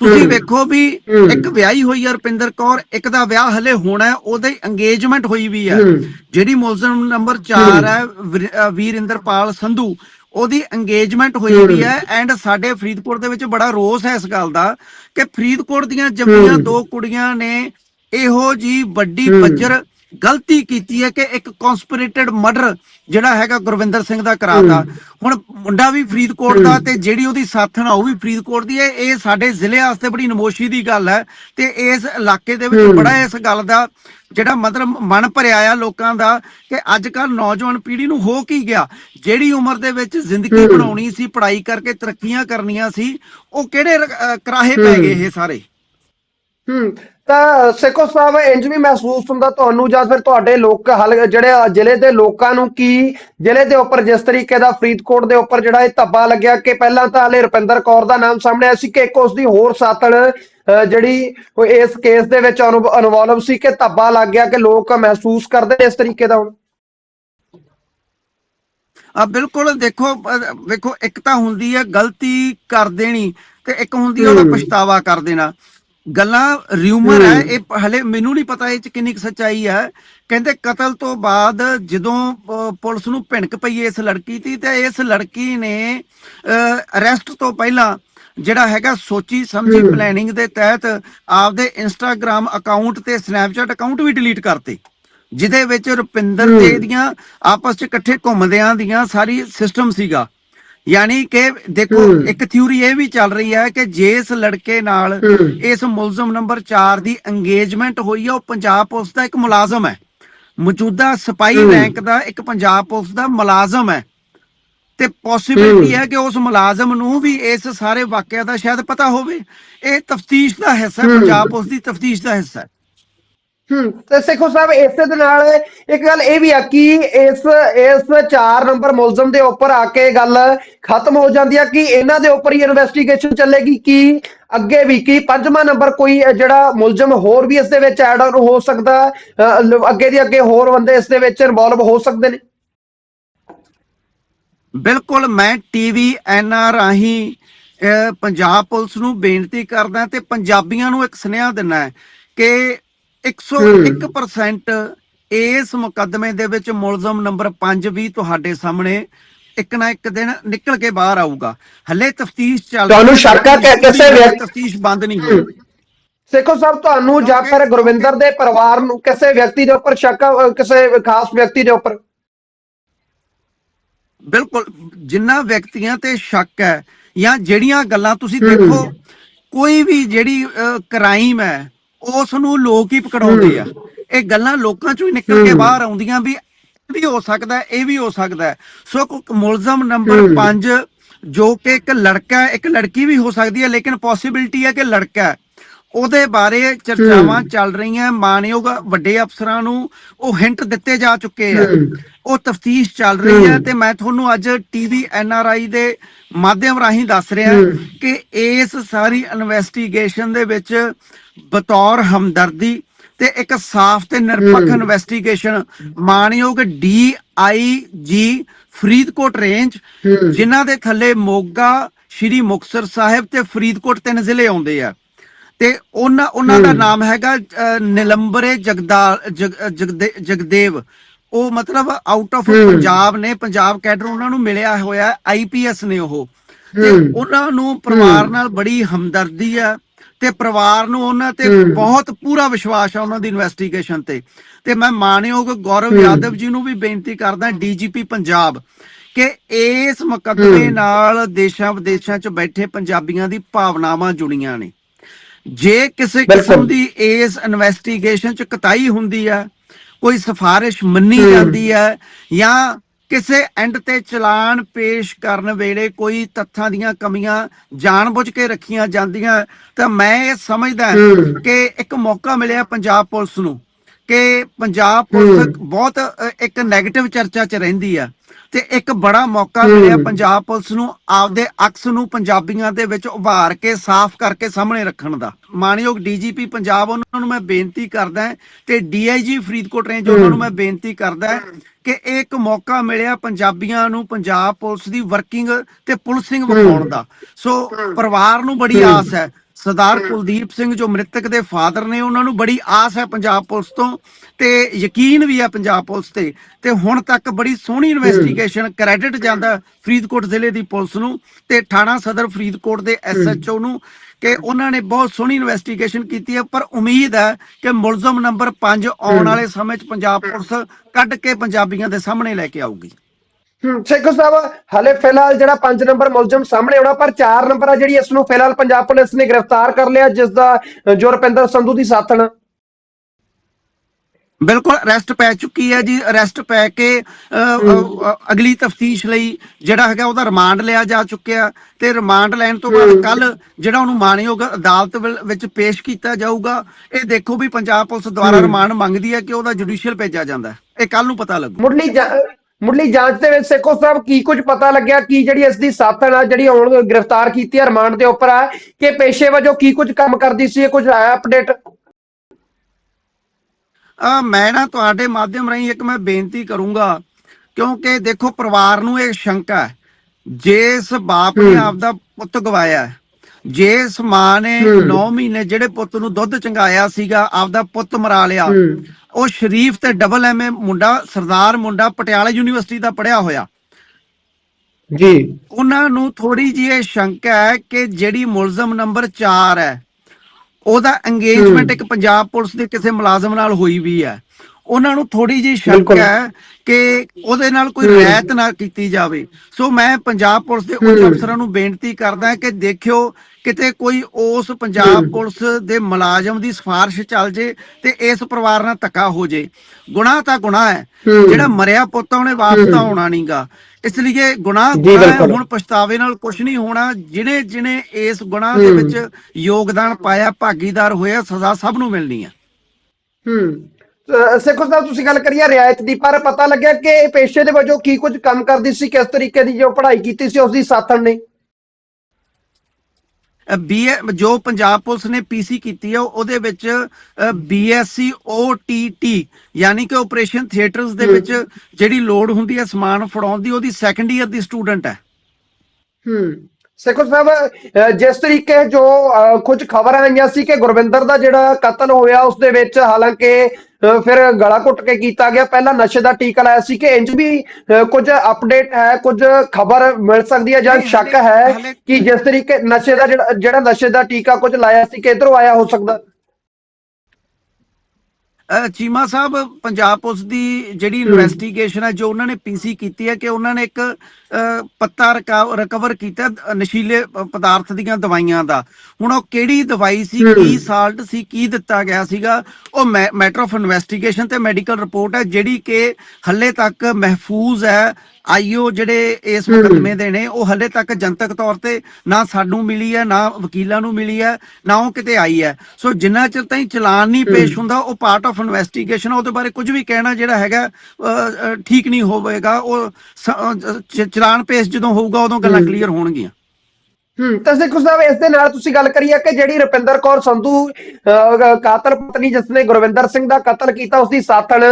ਤੁਸੀਂ। ਵੇਖੋ ਵੀ। ਇੱਕ ਵਿਆਹੀ ਹੋਈ ਹੈ ਰੁਪਿੰਦਰ ਕੌਰ ਇੱਕ ਦਾ ਵਿਆਹ ਹਲੇ ਹੋਣਾ ਹੈ ਉਹਦੀ ਇੰਗੇਜਮੈਂਟ ਹੋਈ ਵੀ ਹੈ ਹੂੰ। ਜਿਹੜੀ ਮੁਲਜ਼ਮ ਨੰਬਰ 4 ਹੈ ਵੀਰ- ਅ, ਵੀਰਿੰਦਰਪਾਲ ਸੰਧੂ ਉਹਦੀ ਇੰਗੇਜਮੈਂਟ ਹੋਈ ਹੂੰ। ਵੀ ਹੈ ਐਂਡ ਸਾਡੇ ਫਰੀਦਕੋਟ ਦੇ ਵਿੱਚ ਬੜਾ ਰੋਸ ਹੈ ਇਸ ਗੱਲ ਦਾ ਕਿ ਫਰੀਦਕੋਟ ਦੀਆਂ ਜੰਮੀਆਂ। ਦੋ ਕੁੜੀਆਂ ਨੇ ਇਹੋ ਜੀ ਵੱਡੀ ਹੂੰ। ਗਲਤੀ ਕੀਤੀ ਹੈ ਕਿ ਇੱਕ ਕਨਸਪੀਰੇਟਡ ਮਰਡਰ ਜਿਹੜਾ ਹੈਗਾ ਗੁਰਵਿੰਦਰ ਸਿੰਘ ਦਾ ਕਰਾਤਾ ਹੁਣ ਮੁੰਡਾ ਵੀ ਫਰੀਦਕੋਟ ਦਾ। ਤੇ ਜਿਹੜੀ ਉਹਦੀ ਸਾਥਣ ਆ ਉਹ ਵੀ ਫਰੀਦਕੋਟ ਦੀ ਹੈ ਇਹ ਸਾਡੇ ਜ਼ਿਲ੍ਹੇ ਵਾਸਤੇ ਬੜੀ ਨਮੋਸ਼ੀ ਦੀ ਗੱਲ ਹੈ ਤੇ ਇਸ ਇਲਾਕੇ ਦੇ ਵਿੱਚ। ਬੜਾ ਇਸ ਗੱਲ ਦਾ ਜਿਹੜਾ ਮਤਲਬ ਮਨ ਭਰਿਆ ਆ ਲੋਕਾਂ ਦਾ ਕਿ ਅੱਜ ਕੱਲ ਨੌਜਵਾਨ ਪੀੜ੍ਹੀ ਨੂੰ ਹੋ ਕੀ ਗਿਆ ਜਿਹੜੀ ਉਮਰ ਦੇ ਵਿੱਚ ਜ਼ਿੰਦਗੀ। ਬਣਾਉਣੀ ਸੀ ਪੜ੍ਹਾਈ ਕਰਕੇ ਤਰੱਕੀਆਂ ਕਰਨੀਆਂ ਸੀ ਉਹ ਕਿਹੜੇ ਕਰਾਹੇ ਪੈ। ਗਏ ਇਹ ਸਾਰੇ ਹੂੰ ਤਾਂ ਸੇਖੋ ਸਾਹਿਬ ਇੰਜ ਵੀ ਮਹਿਸੂਸ ਹੁੰਦਾ ਤੁਹਾਨੂੰ ਜਾਂ ਫਿਰ ਤੁਹਾਡੇ ਲੋਕ ਹਲ ਜਿਹੜੇ ਜ਼ਿਲ੍ਹੇ ਦੇ ਲੋਕਾਂ ਨੂੰ ਕੀ ਜ਼ਿਲ੍ਹੇ ਦੇ ਉੱਪਰ ਜਿਸ ਤਰੀਕੇ ਦਾ ਫਰੀਦਕੋਟ ਦੇ ਉੱਪਰ ਜਿਹੜਾ ਇਹ ਧੱਬਾ ਲੱਗਿਆ ਕਿ ਪਹਿਲਾਂ ਤਾਂ ਹਲੇ ਰੁਪਿੰਦਰ ਕੌਰ ਦਾ ਨਾਮ ਸਾਹਮਣੇ ਆਇਆ ਸੀ ਕਿ ਇੱਕ ਉਸ ਦੀ ਹੋਰ ਸਾਥਣ ਜਿਹੜੀ ਇਸ ਕੇਸ ਦੇ ਵਿੱਚ ਇਨਵੋਲਵ ਸੀ ਕਿ ਧੱਬਾ ਲੱਗ ਗਿਆ ਕਿ ਲੋਕ ਮਹਿਸੂਸ ਕਰਦੇ ਇਸ ਤਰੀਕੇ ਦਾ ਹੁਣ ਆ ਬਿਲਕੁਲ ਦੇਖੋ ਵੇਖੋ ਇੱਕ ਤਾਂ ਹੁੰਦੀ ਹੈ ਗਲਤੀ ਕਰ ਦੇਣੀ ਤੇ ਇੱਕ ਹੁੰਦੀ ਹੈ ਉਹਦਾ ਹੂੰ। ਪਛਤਾਵਾ ਕਰ ਦੇਣਾ ਗੱਲਾਂ ਰਿਊਮਰ ਹੂੰ। ਇਹ ਹਲੇ ਮੈਨੂੰ ਨਹੀਂ ਪਤਾ ਇਹ ਚ ਕਿੰਨੀ ਕੁ ਸੱਚਾਈ ਹੈ ਕਹਿੰਦੇ ਕਤਲ ਤੋਂ ਬਾਅਦ ਜਦੋਂ ਪੁਲਿਸ ਨੂੰ ਭਿਣਕ ਪਈ ਇਸ ਲੜਕੀ ਦੀ ਤੇ ਇਸ ਲੜਕੀ ਨੇ ਅਰੈਸਟ ਤੋਂ ਪਹਿਲਾਂ ਜਿਹੜਾ ਹੈਗਾ ਸੋਚੀ ਸਮਝੀ। ਪਲੈਨਿੰਗ ਦੇ ਤਹਿਤ ਆਪਦੇ ਇੰਸਟਾਗ੍ਰam ਅਕਾਊਂਟ ਤੇ ਸਨੈਪਚੈਟ ਅਕਾਊਂਟ ਵੀ ਡਿਲੀਟ ਕਰਤੇ ਜਿਹਦੇ ਵਿੱਚ ਰੁਪਿੰਦਰ। ਤੇ ਦੀਆਂ ਆਪਸ ਚ ਇਕੱਠੇ ਘੁੰਮਦਿਆਂ ਦੀਆਂ ਸਾਰੀ ਸਿਸਟਮ ਸੀਗਾ ਯਾਨੀ ਕਿ ਦੇਖੋ। ਇੱਕ ਥਿਊਰੀ ਇਹ ਵੀ ਚੱਲ ਰਹੀ ਹੈ ਕਿ ਜਿਸ ਲੜਕੇ ਨਾਲ। ਇਸ ਮੁਲਜ਼ਮ ਨੰਬਰ 4 ਦੀ ਇੰਗੇਜਮੈਂਟ ਹੋਈ ਹੈ ਉਹ ਪੰਜਾਬ ਪੁਲਿਸ ਦਾ ਇੱਕ ਮੁਲਾਜ਼ਮ ਹੈ ਮੌਜੂਦਾ ਸਿਪਾਹੀ ਹੂੰ। ਰੈਂਕ ਦਾ ਇੱਕ ਪੰਜਾਬ ਪੁਲਿਸ ਦਾ ਮੁਲਾਜ਼ਮ ਹੈ ਤੇ ਪੋਸਿਬਿਲਿਟੀ ਹੂੰ। ਕਿ ਉਸ ਮੁਲਾਜ਼ਮ ਨੂੰ ਵੀ ਇਸ ਸਾਰੇ ਵਾਕਿਆ ਦਾ ਸ਼ਾਇਦ ਪਤਾ ਹੋਵੇ ਇਹ ਤਫਤੀਸ਼ ਦਾ ਹਿੱਸਾ। ਪੰਜਾਬ ਪੁਲਿਸ ਦੀ ਤਫਤੀਸ਼ ਦਾ ਹਿੱਸਾ ਹੈ ਹੂੰ, ਤੇ ਸੇਖੋ ਸਾਹਿਬ, ਇਸੇ ਦੇ ਨਾਲ ਇੱਕ ਗੱਲ ਇਹ ਵੀ ਆ ਕਿ ਇਸ ਇਸ 4 ਨੰਬਰ ਮੁਲਜ਼ਮ ਦੇ ਉੱਪਰ ਆ ਕੇ ਗੱਲ ਖਤਮ ਹੋ ਜਾਂਦੀ ਆ, ਕਿ ਇਹਨਾਂ ਦੇ ਉੱਪਰ ਹੀ ਇਨਵੈਸਟੀਗੇਸ਼ਨ ਚੱਲੇਗੀ, ਕਿ ਅੱਗੇ ਵੀ, ਕੀ ਪੰਜਵਾਂ ਨੰਬਰ ਕੋਈ ਜਿਹੜਾ ਮੁਲਜ਼ਮ ਹੋਰ ਵੀ ਇਸ ਦੇ ਵਿੱਚ ਐਡ ਆਨ ਹੋ ਸਕਦਾ ਅੱਗੇ ਦੀ ਅੱਗੇ ਹੋਰ ਬੰਦੇ ਇਸ ਦੇ ਵਿੱਚ ਇਨਵੋਲਵ ਹੋ ਸਕਦੇ ਨੇ? ਬਿਲਕੁਲ, ਮੈਂ ਟੀਵੀ ਐਨਆਰ ਰਾਹੀਂ ਪੰਜਾਬ ਪੁਲਿਸ ਨੂੰ ਬੇਨਤੀ ਕਰਦਾ ਤੇ ਪੰਜਾਬੀਆਂ ਨੂੰ ਇੱਕ ਸੁਨੇਹਾ ਦਿੰਦਾ ਕਿ 101% ਇਸ ਮੁਕੱਦਮੇ ਦੇ ਵਿੱਚ ਮੁਲਜ਼ਮ ਨੰਬਰ 5 ਵੀ ਤੁਹਾਡੇ ਸਾਹਮਣੇ ਇੱਕ ਨਾ ਇੱਕ ਦਿਨ ਨਿਕਲ ਕੇ ਬਾਹਰ ਆਊਗਾ। ਹੱਲੇ ਤਫਤੀਸ਼ ਚੱਲ ਤੁਹਾਨੂੰ ਸ਼ੱਕ ਹੈ ਕਿ ਕਿਸੇ ਵਿਅਕਤੀ- ਤਫਤੀਸ਼ ਬੰਦ ਨਹੀਂ ਹੋਈ। ਸੇਖੋ ਸਾਹਿਬ ਤੁਹਾਨੂੰ ਜਾਂ ਫਿਰ ਗੁਰਵਿੰਦਰ ਦੇ ਪਰਿਵਾਰ ਨੂੰ ਕਿਸੇ ਵਿਅਕਤੀ ਦੇ ਉੱਪਰ ਸ਼ੱਕ ਕਿਸੇ ਖਾਸ ਵਿਅਕਤੀ ਦੇ ਉੱਪਰ? ਬਿਲਕੁਲ ਜਿੰਨਾ ਵਿਅਕਤੀਆਂ ਤੇ ਸ਼ੱਕ ਹੈ ਜਾਂ ਜਿਹੜੀਆਂ ਗੱਲਾਂ ਤੁਸੀਂ। ਦੇਖੋ ਕੋਈ ਵੀ ਜਿਹੜੀ ਕ੍ਰਾਈਮ ਹੈ ਉਸ ਨੂੰ ਲੋਕ ਹੀ ਪਕੜਾਉਂਦੇ ਆ ਇਹ ਗੱਲਾਂ ਲੋਕਾਂ ਚੋਂ ਹੀ ਨਿਕਲ ਕੇ। ਬਾਹਰ ਆਉਂਦੀਆਂ ਵੀ ਇਹ ਵੀ ਹੋ ਸਕਦਾ ਇਹ ਵੀ ਹੋ ਸਕਦਾ। ਸੋ ਕੋ- ਮੁਲਜ਼ਮ ਨੰਬਰ ਹੂੰ। 5 ਜੋ ਕਿ ਇੱਕ ਲੜਕਾ ਇੱਕ ਲੜਕੀ ਵੀ ਹੋ ਸਕਦੀ ਹੈ ਲੇਕਿਨ ਪੋਸਿਬਿਲਿਟੀ ਹੈ ਕਿ ਲੜਕਾ ਉਹਦੇ ਬਾਰੇ ਚਰਚਾਵਾਂ। ਚੱਲ ਰਹੀਆਂ ਮਾਨਯੋਗ ਵੱਡੇ ਅਫਸਰਾਂ ਨੂੰ ਉਹ ਹਿੰਟ ਦਿੱਤੇ ਜਾ ਚੁੱਕੇ ਆ। ਉਹ ਤਫਤੀਸ਼ ਚੱਲ ਰਹੀ ਹੈ। ਤੇ ਮੈਂ ਤੁਹਾਨੂੰ ਅੱਜ ਟੀਵੀ ਐਨਆਰਆਈ ਦੇ ਮਾਧਿਅਮ ਰਾਹੀਂ ਦੱਸ ਰਿਹਾ। ਕਿ ਇਸ ਸਾਰੀ ਇਨਵੈਸਟੀਗੇਸ਼ਨ ਦੇ ਵਿੱਚ ਬਤੌਰ ਹਮਦਰਦੀ ਤੇ ਇੱਕ ਸਾਫ਼ ਤੇ ਨਿਰਪੱਖ। ਇਨਵੈਸਟੀਗੇਸ਼ਨ ਮਾਨਯੋਗ ਡੀਆਈਜੀ ਫਰੀਦਕੋਟ ਰੇਂਜ। ਜਿਨ੍ਹਾਂ ਦੇ ਥੱਲੇ ਮੋਗਾ ਸ਼੍ਰੀ ਮੁਕਤਸਰ ਸਾਹਿਬ ਤੇ ਫਰੀਦਕੋਟ ਤਿੰਨ ਜ਼ਿਲ੍ਹੇ ਆਉਂਦੇ ਆ ਤੇ ਉਹਨਾਂ ਉਹਨਾਂ ਦਾ। ਨਾਮ ਹੈਗਾ ਨਿਲੰਬਰੇ ਜਗਦਾਲ ਜਗ- ਜਗਦੇ- ਜਗਦੇਵ ਉਹ ਮਤਲਬ ਆਊਟ ਆਫ। ਪੰਜਾਬ ਨੇ ਪੰਜਾਬ ਕੈਡਰ ਉਹਨਾਂ ਨੂੰ ਮਿਲਿਆ ਹੋਇਆ ਆਈਪੀਐਸ ਨੇ ਉਹ ਤੇ। ਉਹਨਾਂ ਨੂੰ ਪਰਿਵਾਰ। ਨਾਲ ਬੜੀ ਹਮਦਰਦੀ ਆ ਤੇ ਪਰਿਵਾਰ ਨੂੰ ਉਹਨਾਂ ਤੇ। ਬਹੁਤ ਪੂਰਾ ਵਿਸ਼ਵਾਸ ਆ ਉਹਨਾਂ ਦੀ ਇਨਵੈਸਟੀਗੇਸ਼ਨ ਤੇ ਤੇ ਮੈਂ ਮਾਨਯੋਗ ਗੌਰਵ। ਯਾਦਵ ਜੀ ਨੂੰ ਵੀ ਬੇਨਤੀ ਕਰਦਾ ਡੀਜੀਪੀ ਪੰਜਾਬ ਕਿ ਇਸ ਮੁਕੱਦਮੇ। ਨਾਲ ਦੇਸ਼ਾਂ ਵਿਦੇਸ਼ਾਂ 'ਚ ਬੈਠੇ ਪੰਜਾਬੀਆਂ ਦੀ ਭਾਵਨਾਵਾਂ ਜੁੜੀਆਂ ਨੇ ਜੇ ਕਿਸੇ। ਕਿਸਮ ਦੀ ਇਸ ਇਨਵੈਸਟੀਗੇਸ਼ਨ 'ਚ ਕਤਾਈ ਹੁੰਦੀ ਆ ਕੋਈ ਸਿਫਾਰਿਸ਼ ਮੰਨੀ। ਜਾਂਦੀ ਹੈ ਜਾਂ ਕਿਸੇ ਐਂਡ ਤੇ ਚਲਾਨ ਪੇਸ਼ ਕਰਨ ਵੇਲੇ ਕੋਈ ਤੱਥਾਂ ਦੀਆਂ ਕਮੀਆਂ ਜਾਣਬੁੱਝ ਕੇ ਰੱਖੀਆਂ ਜਾਂਦੀਆਂ ਤਾਂ ਮੈਂ ਇਹ ਸਮਝਦਾ। ਕਿ ਇੱਕ ਮੌਕਾ ਮਿਲਿਆ ਪੰਜਾਬ ਪੁਲਿਸ ਨੂੰ ਕਿ ਪੰਜਾਬ ਪੁਲਿਸ। ਬਹੁਤ ਇੱਕ 네ਗੇਟਿਵ ਚਰਚਾ 'ਚ ਰਹਿੰਦੀ ਆ ਤੇ ਇੱਕ ਬੜਾ ਮੌਕਾ। ਮਿਲਿਆ ਪੰਜਾਬ ਪੁਲਿਸ ਨੂੰ ਆਪਦੇ ਅਕਸ ਨੂੰ ਪੰਜਾਬੀਆਂ ਦੇ ਵਿੱਚ ਉਭਾਰ ਕੇ ਸਾਫ਼ ਕਰਕੇ ਸਾਹਮਣੇ ਰੱਖਣ ਦਾ ਮਾਨਯੋਗ ਡੀਜੀਪੀ ਪੰਜਾਬ ਉਹਨਾਂ ਨੂੰ ਮੈਂ ਬੇਨਤੀ ਕਰਦਾ ਤੇ ਡੀਆਈਜੀ ਫਰੀਦਕੋਟ ਰੇਂਜ ਉਹਨਾਂ ਨੂੰ ਮੈਂ ਬੇਨਤੀ ਕਰਦਾ ਕਿ ਇਹ ਇੱਕ ਮੌਕਾ ਮਿਲਿਆ ਪੰਜਾਬੀਆਂ ਨੂੰ ਪੰਜਾਬ ਪੁਲਿਸ ਦੀ ਵਰਕਿੰਗ ਤੇ ਪੁਲਿਸਿੰਗ ਵਿਖਾਉਣ ਦਾ ਸੋ ਪਰਿਵਾਰ ਨੂੰ ਬੜੀ। ਆਸ ਹੈ ਸਰਦਾਰ ਕੁਲਦੀਪ ਸਿੰਘ ਜੋ ਮ੍ਰਿਤਕ ਦੇ ਫਾਦਰ ਨੇ, ਉਹਨਾਂ ਨੂੰ ਬੜੀ ਆਸ ਹੈ ਪੰਜਾਬ ਪੁਲਿਸ ਤੋਂ ਤੇ ਯਕੀਨ ਵੀ ਹੈ ਪੰਜਾਬ ਪੁਲਿਸ ਤੇ। ਤੇ ਹੁਣ ਤੱਕ ਬੜੀ ਸੋਹਣੀ ਇਨਵੈਸਟੀਗੇਸ਼ਨ ਕ੍ਰੈਡਿਟ ਜਾਂਦਾ ਫਰੀਦਕੋਟ ਜ਼ਿਲ੍ਹੇ ਦੀ ਪੁਲਿਸ ਨੂੰ ਤੇ ਥਾਣਾ ਸਦਰ ਫਰੀਦਕੋਟ ਦੇ ਐਸਐਚਓ ਨੂੰ ਕਿ ਉਹਨਾਂ ਨੇ ਬਹੁਤ ਸੋਹਣੀ ਇਨਵੈਸਟੀਗੇਸ਼ਨ ਕੀਤੀ ਹੈ। ਪਰ ਉਮੀਦ ਹੈ ਕਿ ਮੁਲਜ਼ਮ ਨੰਬਰ 5 ਆਉਣ ਵਾਲੇ ਸਮੇਂ 'ਚ ਪੰਜਾਬ ਪੁਲਿਸ ਕੱਢ ਕੇ ਪੰਜਾਬੀਆਂ ਦੇ ਸਾਹਮਣੇ ਲੈ ਕੇ ਆਊਗੀ। ਸੇਖੋ ਸਾਹਿਬ ਹਲੇ ਫਿਲਹਾਲ ਜਿਹੜਾ 5 ਨੰਬਰ ਮੁਲਜ਼ਮ ਸਾਹਮਣੇ ਆਉਣਾ ਪਰ 4 ਨੰਬਰ ਆ ਜਿਹੜੀ ਇਸ ਨੂੰ ਫਿਲਹਾਲ ਪੰਜਾਬ ਪੁਲਿਸ ਨੇ ਗ੍ਰਿਫਤਾਰ ਕਰ ਲਿਆ ਜਿਸ ਦਾ ਜੋ ਰੁਪਿੰਦਰ ਸੰਧੂ ਦੀ ਸਾਥਣ ਬਿਲਕੁਲ ਅਰੈਸਟ ਪੈ ਚੁੱਕੀ ਹੈ ਜੀ ਅਰੈਸਟ ਪੈ ਕੇ ਅਗਲੀ ਤਫਤੀਸ਼ ਲਈ ਜਿਹੜਾ ਹੈਗਾ ਉਹਦਾ ਰਿਮਾਂਡ ਲਿਆ ਜਾ ਚੁੱਕਿਆ ਤੇ ਰਿਮਾਂਡ ਲੈਣ ਤੋਂ ਬਾਅਦ। ਕੱਲ ਜਿਹੜਾ ਉਹਨੂੰ ਮਾਨਯੋਗ ਅਦਾਲਤ ਵਿੱਚ ਪੇਸ਼ ਕੀਤਾ ਜਾਊਗਾ ਇਹ ਦੇਖੋ ਵੀ ਪੰਜਾਬ ਪੁਲਿਸ ਦੁਆਰਾ। ਰਿਮਾਂਡ ਮੰਗਦੀ ਹੈ ਕਿ ਉਹਦਾ ਜੁਡੀਸ਼ੀਅਲ ਭੇਜਿਆ ਜਾਂਦਾ। ਇਹ ਕੱਲ ਨੂੰ ਪਤਾ ਲੱਗੂ ਮੁੱਢਲੀ ਮੁੱਢਲੀ ਜਾਂਚ ਦੇ ਵਿੱਚ ਸੇਖੋ ਸਾਹਿਬ ਕੀ ਕੁਝ ਪਤਾ ਲੱਗਿਆ ਕੀ ਜਿਹੜੀ ਇਸ ਦੀ ਸਾਥਣ ਆ ਜਿਹੜੀ ਹੁਣ ਗ੍ਰਿਫਤਾਰ ਕੀਤੀ ਹੈ ਰਿਮਾਂਡ ਦੇ ਉੱਪਰ ਆ ਕਿ ਪੇਸ਼ੇ ਵਜੋਂ ਕੀ ਕੁਝ ਕੰਮ ਕਰਦੀ ਸੀ ਇਹ ਕੁਝ ਆਇਆ ਅਪਡੇਟ ਆ ਮੈਂ ਨਾ ਤੁਹਾਡੇ ਮਾਧਿਅਮ ਰਾਹੀਂ ਇੱਕ ਮੈਂ ਬੇਨਤੀ ਕਰੂੰਗਾ ਕਿਉਂਕਿ ਦੇਖੋ ਪਰਿਵਾਰ ਨੂੰ ਇਹ ਸ਼ੰਕਾ ਹੈ ਜਿਸ ਬਾਪ ਨੇ। ਆਪਦਾ ਪੁੱਤ ਗਵਾਇਆ ਹੈ, ਜਿਸ ਮਾਂ ਨੇ ਹੂੰ। 9 ਮਹੀਨੇ ਜਿਹੜੇ ਪੁੱਤ ਨੂੰ ਦੁੱਧ ਚੰਗਾਇਆ ਸੀਗਾ ਆਪਦਾ ਪੁੱਤ ਮਰਾ ਲਿਆ ਉਹ ਸ਼ਰੀਫ ਤੇ ਡਬਲ ਐਮਏ ਮੁੰਡਾ ਸਰਦਾਰ ਮੁੰਡਾ ਪਟਿਆਲਾ ਯੂਨੀਵਰਸਿਟੀ ਦਾ ਪੜਿਆ ਹੋਇਆ ਜੀ ਉਹਨਾਂ ਨੂੰ ਥੋੜੀ ਜਿਹੀ ਇਹ ਸ਼ੰਕਾ ਹੈ ਕਿ ਜਿਹੜੀ ਮੁਲਜ਼ਮ ਨੰਬਰ 4 ਹੈ ਉਹਦਾ ਇੰਗੇਜਮੈਂਟ। ਇੱਕ ਪੰਜਾਬ ਪੁਲਿਸ ਦੇ ਕਿਸੇ ਮੁਲਾਜ਼ਮ ਨਾਲ ਹੋਈ ਵੀ ਹੈ ਉਹਨਾਂ ਨੂੰ ਥੋੜੀ ਜਿਹੀ ਬਿਲਕੁਲ। ਸ਼ੰਕਾ ਹੈ ਕਿ ਉਹਦੇ ਨਾਲ ਕੋਈ। ਰਹਿਤ ਨਾ ਕੀਤੀ ਜਾਵੇ ਸੋ ਮੈਂ ਪੰਜਾਬ ਪੁਲਿਸ ਦੇ ਉੱਚ। ਅਫਸਰਾਂ ਨੂੰ ਬੇਨਤੀ ਕਰਦਾ ਕਿ ਦੇਖਿਓ ਕਿਤੇ ਕੋਈ ਉਸ ਪੰਜਾਬ। ਪੁਲਿਸ ਦੇ ਮੁਲਾਜ਼ਮ ਦੀ ਸਿਫਾਰਿਸ਼ ਚੱਲ ਜੇ ਤੇ ਇਸ ਪਰਿਵਾਰ ਨਾਲ ਧੱਕਾ ਹੋ ਜੇ ਗੁਨਾਹ ਤਾਂ ਗੁਨਾਹ ਹੈ। ਜਿਹੜਾ ਮਰਿਆ ਪੁੱਤ ਉਹਨੇ ਵਾਪਸ ਤਾਂ। ਆਉਣਾ ਨਹੀਂਗਾ ਇਸ ਲਈ ਇਹ ਗੁਨਾਹ ਗੁਨਾਹ। ਹੁਣ ਪਛਤਾਵੇ ਨਾਲ ਕੁਝ ਨਹੀਂ ਹੋਣਾ ਜਿਹਨੇ ਜਿਹਨੇ ਇਸ ਗੁਨਾਹ ਦੇ। ਵਿੱਚ ਯੋਗਦਾਨ ਪਾਇਆ ਭਾਗੀਦਾਰ ਹੋਇਆ ਸਜ਼ਾ ਸਭ ਨੂੰ ਮਿਲਣੀ ਹੈ ਹੂੰ ਸੇਖੋ ਸਾਹਿਬ ਤੁਸੀਂ ਗੱਲ ਕਰੀਏ ਰਿਆਇਤ ਦੀ ਪਰ ਪਤਾ ਲੱਗਿਆ ਕਿ ਇਹ ਪੇਸ਼ੇ ਦੇ ਵਜੋਂ ਕੀ ਕੁਝ ਕੰਮ ਕਰਦੀ ਸੀ ਕਿਸ ਤਰੀਕੇ ਦੀ ਜੋ ਪੜ੍ਹਾਈ ਕੀਤੀ ਸੀ ਉਸ ਦੀ ਸਾਥਣ ਨੇ ਜੋ ਪੰਜਾਬ ਪੁਲਿਸ ਨੇ ਪੀਸੀ ਕੀਤੀ ਹੈ ਉਹਦੇ ਵਿੱਚ ਬੀਐਸਸੀ ਓਟੀਟੀ ਯਾਨੀ ਕਿ ਆਪਰੇਸ਼ਨ ਥੀਏਟਰਸ ਦੇ। ਵਿੱਚ ਜਿਹੜੀ ਲੋੜ ਹੁੰਦੀ ਹੈ ਸਮਾਨ ਫੜਾਉਣ ਦੀ ਉਹਦੀ ਸੈਕੰਡ ਈਅਰ ਦੀ ਸਟੂਡੈਂਟ ਹੈ ਹੂੰ ਸੇਖੋ ਸਾਹਿਬ ਜਿਸ ਤਰੀਕੇ ਜੋ ਕੁਝ ਖਬਰਾਂ ਆਈਆਂ ਸੀ ਕਿ ਗੁਰਵਿੰਦਰ ਦਾ ਜਿਹੜਾ ਕਤਲ ਹੋਇਆ ਉਸ ਦੇ ਵਿੱਚ ਹਾਲਾਂਕਿ ਫਿਰ ਗਲਾ ਘੁੱਟ ਕੇ ਕੀਤਾ ਗਿਆ। ਪਹਿਲਾਂ ਨਸ਼ੇ ਦਾ ਟੀਕਾ ਲਾਇਆ ਸੀ ਕਿ ਇੰਜ ਵੀ ਕੁਝ ਅਪਡੇਟ ਹੈ ਕੁਝ ਖਬਰ ਮਿਲ ਸਕਦੀ ਹੈ ਜਾਂ ਸ਼ੱਕ ਹੈ ਕਿ ਜਿਸ ਤਰੀਕੇ ਨਸ਼ੇ ਦਾ ਜਿਹੜਾ ਨਸ਼ੇ ਦਾ ਟੀਕਾ ਕੁਝ ਲਾਇਆ ਸੀ ਕਿ ਇਧਰੋਂ ਆਇਆ ਹੋ ਸਕਦਾ? ਚੀਮਾ ਸਾਹਿਬ ਪੰਜਾਬ ਪੁਲਿਸ ਦੀ ਜਿਹੜੀ। ਇਨਵੈਸਟੀਗੇਸ਼ਨ ਹੈ ਜੋ ਉਹਨਾਂ ਨੇ ਪੀਸੀ ਕੀਤੀ ਹੈ ਕਿ ਉਹਨਾਂ ਨੇ ਇੱਕ ਪੱਤਾ ਰਿਕਵਰ ਕੀਤਾ ਨਸ਼ੀਲੇ ਪਦਾਰਥ ਦੀਆਂ ਦਵਾਈਆਂ ਦਾ ਹੁਣ ਉਹ ਕਿਹੜੀ ਦਵਾਈ ਸੀ। ਕੀ ਸਾਲਟ ਸੀ ਕੀ ਦਿੱਤਾ ਗਿਆ ਸੀਗਾ ਉਹ ਮੈਟਰ ਆਫ ਇਨਵੈਸਟੀਗੇਸ਼ਨ ਤੇ ਮੈਡੀਕਲ ਰਿਪੋਰਟ ਹੈ ਜਿਹੜੀ ਕਿ ਹੱਲੇ ਤੱਕ ਮਹਿਫੂਜ਼ ਹੈ ਆਈਓ ਜਿਹੜੇ ਇਸ। ਮੁਕੱਦਮੇ ਦੇ ਨੇ ਉਹ ਹੱਲੇ ਤੱਕ ਜਨਤਕ ਤੌਰ ਤੇ ਨਾ ਸਾਨੂੰ ਮਿਲੀ ਹੈ ਨਾ ਵਕੀਲਾਂ ਨੂੰ ਮਿਲੀ ਹੈ ਨਾ ਉਹ ਕਿਤੇ ਆਈ ਹੈ ਸੋ ਜਿੰਨਾ ਚਿਰ ਤਾਈਂ ਚਲਾਨ ਨਹੀਂ ਪੇਸ਼ ਹੁੰਦਾ ਉਹ ਪਾਰਟ ਆਫ ਇਨਵੈਸਟੀਗੇਸ਼ਨ ਉਹਦੇ ਬਾਰੇ ਕੁਝ ਵੀ ਕਹਿਣਾ ਜਿਹੜਾ ਹੈਗਾ ਠੀਕ ਨਹੀਂ ਹੋਵੇਗਾ ਉਹ ਚਲਾਨ ਪੇਸ਼ ਜਦੋਂ ਹੋਊਗਾ ਉਦੋਂ ਗੱਲਾਂ। ਕਲੀਅਰ ਹੋਣਗੀਆਂ ਹੂੰ ਤਾਂ ਦੇਖੋ ਸਾਹਿਬ ਇਸ ਦੇ ਨਾਲ ਤੁਸੀਂ ਗੱਲ ਕਰੀਏ ਕਿ ਜਿਹੜੀ ਰੁਪਿੰਦਰ ਕੌਰ ਸੰਧੂ ਕਾਤਲ ਪਤਨੀ ਜਿਸ ਨੇ ਗੁਰਵਿੰਦਰ ਸਿੰਘ ਦਾ ਕਤਲ ਕੀਤਾ ਉਸ ਦੀ ਸਾਥਣ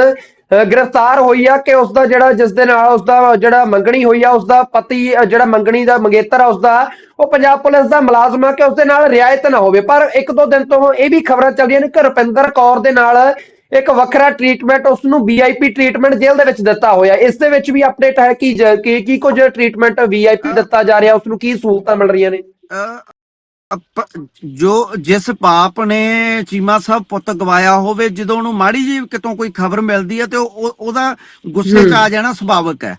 ਗ੍ਰਿਫਤਾਰ ਹੋਈ ਆ ਕਿ ਉਸ ਦਾ ਜਿਹੜਾ ਜਿਸ ਦੇ ਨਾਲ ਉਸ ਦਾ ਜਿਹੜਾ ਮੰਗਣੀ ਹੋਈ ਆ ਉਸ ਦਾ ਪਤੀ ਜਿਹੜਾ ਮੰਗਣੀ ਦਾ ਮੰਗੇਤਰ ਆ ਉਸ ਦਾ ਉਹ ਪੰਜਾਬ ਪੁਲਿਸ ਦਾ ਮੁਲਾਜ਼ਮ ਆ ਕਿ ਉਸ ਦੇ ਨਾਲ ਰਿਆਇਤ ਨਾ ਹੋਵੇ। ਪਰ ਇੱਕ ਦੋ ਦਿਨ ਤੋਂ ਇਹ ਵੀ ਖਬਰਾਂ ਚੱਲਦੀਆਂ ਨੇ ਕਿ ਰੁਪਿੰਦਰ ਕੌਰ ਦੇ ਨਾਲ ਇੱਕ ਵੱਖਰਾ ਟ੍ਰੀਟਮੈਂਟ ਉਸ ਨੂੰ ਵੀਆਈਪੀ ਟ੍ਰੀਟਮੈਂਟ ਜੇਲ੍ਹ ਦੇ ਵਿੱਚ ਦਿੱਤਾ ਹੋਇਆ। ਇਸ ਦੇ ਵਿੱਚ ਵੀ ਅਪਡੇਟ ਹੈ ਕਿ ਜ- ਕੀ ਕੀ ਕੁਝ ਟ੍ਰੀਟਮੈਂਟ ਵੀਆਈਪੀ ਦਿੱਤਾ ਜਾ ਰਿਹਾ ਉਸ ਨੂੰ ਕੀ ਸਹੂਲਤਾਂ ਮਿਲ ਰਹੀਆਂ ਨੇ? ਜੋ ਜਿਸ ਬਾਪ ਨੇ ਚੀਮਾ ਸਾਹਿਬ ਪੁੱਤ ਗਵਾਇਆ ਹੋਵੇ ਜਦੋਂ ਉਹਨੂੰ ਮਾੜੀ ਜੀ ਕਿਤੋਂ ਕੋਈ ਖਬਰ ਮਿਲਦੀ ਹੈ ਤੇ ਉਹ- ਉਹ- ਉਹਦਾ ਗੁੱਸੇ 'ਚ ਆ ਜਾਣਾ ਸੁਭਾਵਿਕ ਹੈ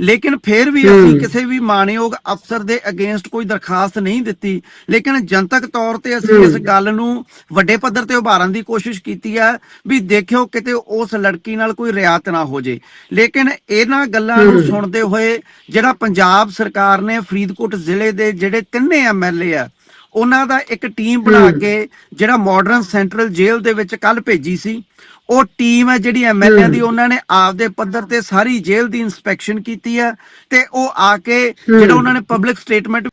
ਲੇਕਿਨ ਫਿਰ ਵੀ ਅਸੀਂ। ਕਿਸੇ ਵੀ ਮਾਣਯੋਗ ਅਫਸਰ ਦੇ ਅਗੇਂਸਟ ਕੋਈ ਦਰਖਾਸਤ ਨਹੀਂ ਦਿੱਤੀ ਲੇਕਿਨ ਜਨਤਕ ਤੌਰ ਤੇ ਅਸੀਂ। ਇਸ ਗੱਲ ਨੂੰ ਵੱਡੇ ਪੱਧਰ ਤੇ ਉਭਾਰਨ ਦੀ ਕੋਸ਼ਿਸ਼ ਕੀਤੀ ਹੈ ਵੀ ਦੇਖਿਓ ਕਿਤੇ ਉਸ ਲੜਕੀ ਨਾਲ ਕੋਈ ਰਿਆਤ ਨਾ ਹੋ ਜੇ ਲੇਕਿਨ ਇਹਨਾਂ ਗੱਲਾਂ ਨੂੰ। ਸੁਣਦੇ ਹੋਏ ਜਿਹੜਾ ਪੰਜਾਬ ਸਰਕਾਰ ਨੇ ਫਰੀਦਕੋਟ ਜ਼ਿਲ੍ਹੇ ਦੇ ਜਿਹੜੇ ਤਿੰਨੇ ਐਮਐਲਏ ਆ ਉਹਨਾਂ ਦਾ ਇੱਕ ਟੀਮ ਬਣਾ ਹੂੰ। ਕੇ ਜਿਹੜਾ ਮਾਡਰਨ ਸੈਂਟਰਲ ਜੇਲ੍ਹ ਦੇ ਵਿੱਚ ਕੱਲ ਭੇਜੀ ਸੀ ਉਹ ਟੀਮ ਹੈ ਜਿਹੜੀ ਐਮਐਲਏ ਹੂੰ। ਦੀ ਉਹਨਾਂ ਨੇ ਆਪਦੇ ਪੱਧਰ ਤੇ ਸਾਰੀ ਜੇਲ੍ਹ ਦੀ ਇਨਸਪੈਕਸ਼ਨ ਕੀਤੀ ਹੈ ਤੇ ਉਹ ਆ ਕੇ ਜਿਹੜਾ ਹੂੰ। ਉਹਨਾਂ ਨੇ ਪਬਲਿਕ ਸਟੇਟਮੈਂਟ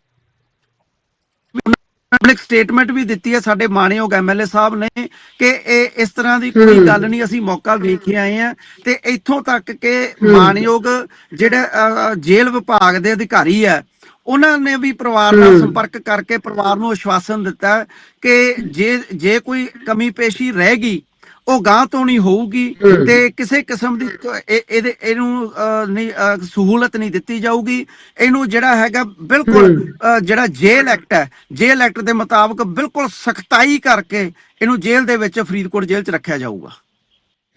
ਪਬਲਿਕ ਸਟੇਟਮੈਂਟ ਵੀ ਦਿੱਤੀ ਹੈ ਸਾਡੇ ਮਾਣਯੋਗ ਐਮਐਲਏ ਸਾਹਿਬ ਨੇ ਕਿ ਇਹ ਇਸ ਤਰ੍ਹਾਂ ਦੀ ਕੋਈ ਹੂੰ। ਗੱਲ ਨਹੀਂ ਅਸੀਂ ਮੌਕਾ ਵੇਖ ਕੇ ਆਏ ਆ ਤੇ ਇੱਥੋਂ ਤੱਕ ਕਿ ਹੂੰ। ਮਾਣਯੋਗ ਜਿਹੜੇ ਜੇਲ੍ਹ ਵਿਭਾਗ ਦੇ ਅਧਿਕਾਰੀ ਆ ਉਹਨਾਂ ਨੇ ਵੀ ਪਰਿਵਾਰ ਨਾਲ। ਸੰਪਰਕ ਕਰਕੇ ਪਰਿਵਾਰ ਨੂੰ ਆਸ਼ਵਾਸਨ ਦਿੱਤਾ ਕਿ ਜੇ ਜੇ ਕੋਈ ਕਮੀ ਪੇਸ਼ੀ ਰਹੇਗੀ ਉਹ ਗਾਂ ਤੋਂ ਨਹੀਂ ਹੋਊਗੀ। ਤੇ ਕਿਸੇ ਕਿਸਮ ਦੀ ਇਹਦੇ ਇਹਨੂੰ ਨਹੀਂ ਸਹੂਲਤ ਨਹੀਂ ਦਿੱਤੀ ਜਾਊਗੀ ਇਹਨੂੰ ਜਿਹੜਾ ਹੈਗਾ ਬਿਲਕੁਲ ਜਿਹੜਾ ਜੇਲ ਐਕਟ ਹੈ ਜੇਲ ਐਕਟ ਦੇ ਮੁਤਾਬਕ ਬਿਲਕੁਲ ਸਖਤਾਈ ਕਰਕੇ ਇਹਨੂੰ ਜੇਲ੍ਹ ਦੇ ਵਿੱਚ ਫਰੀਦਕੋਟ ਜੇਲ੍ਹ 'ਚ ਰੱਖਿਆ ਜਾਊਗਾ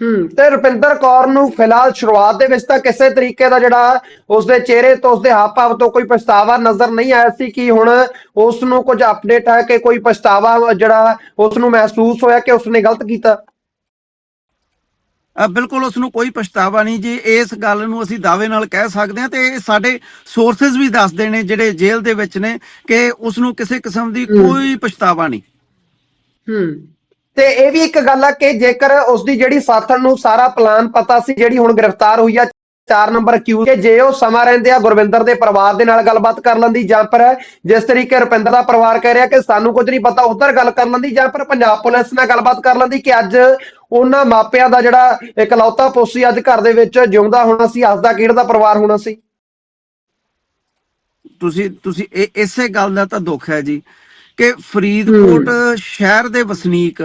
ਹੂੰ। ਤੇ ਰੁਪਿੰਦਰ ਕੌਰ ਨੂੰ ਫਿਲਹਾਲ ਸ਼ੁਰੂਆਤ ਦੇ ਵਿੱਚ ਤਾਂ ਕਿਸੇ ਤਰੀਕੇ ਦਾ ਜਿਹੜਾ ਉਸਦੇ ਚਿਹਰੇ ਤੋਂ ਉਸਦੇ ਹਾਵ-ਭਾਵ ਤੋਂ ਕੋਈ ਪਛਤਾਵਾ ਨਜ਼ਰ ਨਹੀਂ ਆਇਆ ਸੀ ਕਿ ਹੁਣ ਉਸ ਨੂੰ ਕੁਝ ਅਪਡੇਟ ਹੈ ਕਿ ਕੋਈ ਪਛਤਾਵਾ ਜਿਹੜਾ ਉਸ ਨੂੰ ਮਹਿਸੂਸ ਹੋਇਆ ਕਿ ਉਸਨੇ ਗਲਤ ਕੀਤਾ? ਬਿਲਕੁਲ ਉਸ ਨੂੰ ਕੋਈ ਪਛਤਾਵਾ ਨਹੀਂ ਜੀ। ਇਸ ਗੱਲ ਨੂੰ ਅਸੀਂ ਦਾਅਵੇ ਨਾਲ ਕਹਿ ਸਕਦੇ ਹਾਂ ਤੇ ਸਾਡੇ ਸੋਰਸਸ ਵੀ ਦੱਸਦੇ ਨੇ ਜਿਹੜੇ ਜੇਲ੍ਹ ਦੇ ਵਿੱਚ ਨੇ ਕਿ ਉਸ ਨੂੰ ਕਿਸੇ ਕਿਸਮ ਦੀ। ਕੋਈ ਪਛਤਾਵਾ ਨਹੀਂ। ਹੂੰ। ਤੇ ਇਹ ਵੀ ਇੱਕ ਗੱਲ ਆ ਕਿ ਜੇਕਰ ਉਸ ਦੀ ਜਿਹੜੀ ਸਾਥਣ ਨੂੰ ਸਾਰਾ ਪਲਾਨ ਪਤਾ ਸੀ, ਜਿਹੜੀ ਹੁਣ ਗ੍ਰਿਫਤਾਰ ਹੋਈ ਆ 4 ਨੰਬਰ ਕਿਊ ਕਿ ਜੇ ਉਹ ਸਮਾਂ ਰਹਿੰਦੇ ਆ ਗੁਰਵਿੰਦਰ ਦੇ ਪਰਿਵਾਰ ਦੇ ਨਾਲ ਗੱਲਬਾਤ ਕਰ ਲੈਂਦੀ ਜਾਂ ਪਰ ਜਿਸ ਤਰੀਕੇ ਰੁਪਿੰਦਰ ਦਾ ਪਰਿਵਾਰ ਕਹਿ ਰਿਹਾ ਕਿ ਸਾਨੂੰ ਕੁਝ ਨਹੀਂ ਪਤਾ, ਉਧਰ ਗੱਲ ਕਰ ਲੈਂਦੀ ਜਾਂ ਪਰ ਪੰਜਾਬ ਪੁਲਿਸ ਨਾਲ ਗੱਲਬਾਤ ਕਰ ਲੈਂਦੀ ਕਿ ਅੱਜ ਉਹਨਾਂ ਮਾਪਿਆਂ ਦਾ ਜਿਹੜਾ ਇਕਲੌਤਾ ਪੋਸੀ ਅੱਜ ਘਰ ਦੇ ਵਿੱਚ ਜਿਉਂਦਾ ਹੋਣਾ ਸੀ ਹੱਸਦਾ ਖੇਡਦਾ ਪਰਿਵਾਰ ਹੋਣਾ ਸੀ। ਤੁਸੀਂ ਤੁਸੀਂ ਇਹ, ਇਸੇ ਗੱਲ ਦਾ ਤਾਂ ਦੁੱਖ ਹੈ ਜੀ। ਕਿ ਫਰੀਦਕੋਟ ਸ਼ਹਿਰ ਦੇ ਵਸਨੀਕ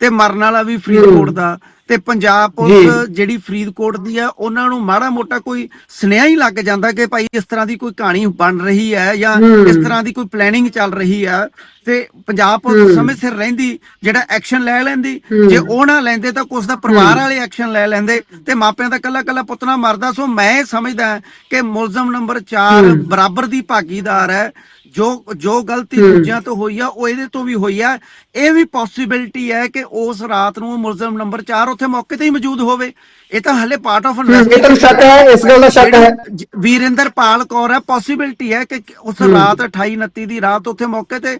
ਤੇ ਮਰਨ ਵਾਲਾ ਵੀ ਫਰੀਦਕੋਟ ਦਾ ਤੇ ਪੰਜਾਬ ਪੁਲਿਸ ਜਿਹੜੀ ਫਰੀਦਕੋਟ ਦੀ ਆ ਉਹਨਾਂ ਨੂੰ ਮਾੜਾ ਮੋਟਾ ਕੋਈ ਸੁਨੇਹਾ ਹੀ ਲੱਗ ਜਾਂਦਾ ਕਿ ਭਾਈ ਇਸ ਤਰ੍ਹਾਂ ਦੀ ਕੋਈ ਕਹਾਣੀ ਬਣ ਰਹੀ ਹੈ ਜਾਂ ਇਸ ਤਰ੍ਹਾਂ ਦੀ ਕੋਈ ਪਲੈਨਿੰਗ ਚੱਲ ਰਹੀ ਹੈ ਤੇ ਪੰਜਾਬ ਪੁਲਿਸ ਸਮੇਂ ਸਿਰ ਰਹਿੰਦੀ ਜਿਹੜਾ ਐਕਸ਼ਨ ਲੈ ਲੈਂਦੀ ਜੇ ਉਹ ਨਾ ਲੈਂਦੇ ਤਾਂ ਕੁਛ ਦਾ ਪਰਿਵਾਰ ਵਾਲੇ ਐਕਸ਼ਨ ਲੈ ਲੈਂਦੇ ਤੇ ਮਾਪਿਆਂ ਦਾ ਕੱਲਾ ਕੱਲਾ ਪੁੱਤ ਨਾ ਮਰਦਾ। ਸੋ ਮੈਂ ਸਮਝਦਾ ਕਿ ਮੁਲਜ਼ਮ ਨੰਬਰ 4 ਬਰਾਬਰ ਦੀ ਭਾਗੀਦਾਰ ਹੈ ਜੋ ਜੋ ਗਲਤੀ ਦੂਜਿਆਂ ਤੋਂ ਹੋਈ ਆ ਉਹ ਇਹਦੇ ਤੋਂ ਵੀ ਹੋਈ ਆ। ਇਹ ਵੀ ਪੋਸਿਬਿਲਿਟੀ ਹੈ ਕਿ ਉਸ ਰਾਤ ਨੂੰ ਮੁਲਜ਼ਮ ਨੰਬਰ 4 ਉੱਥੇ ਮੌਕੇ ਤੇ ਹੀ ਮੌਜੂਦ ਹੋਵੇ। ਇਹ ਤਾਂ ਹਲੇ ਪਾਰਟ ਆਫ ਤੁਹਾਨੂੰ ਸ਼ੱਕ ਹੈ ਇਸ ਗੱਲ ਦਾ ਸ਼ੱਕ ਹੈ। ਵੀਰਿੰਦਰ ਪਾਲ ਕੌਰ ਹੈ ਪੋਸਿਬਿਲਿਟੀ ਹੈ ਕਿ ਉਸ ਰਾਤ 28 29 ਦੀ ਰਾਤ ਉੱਥੇ ਮੌਕੇ ਤੇ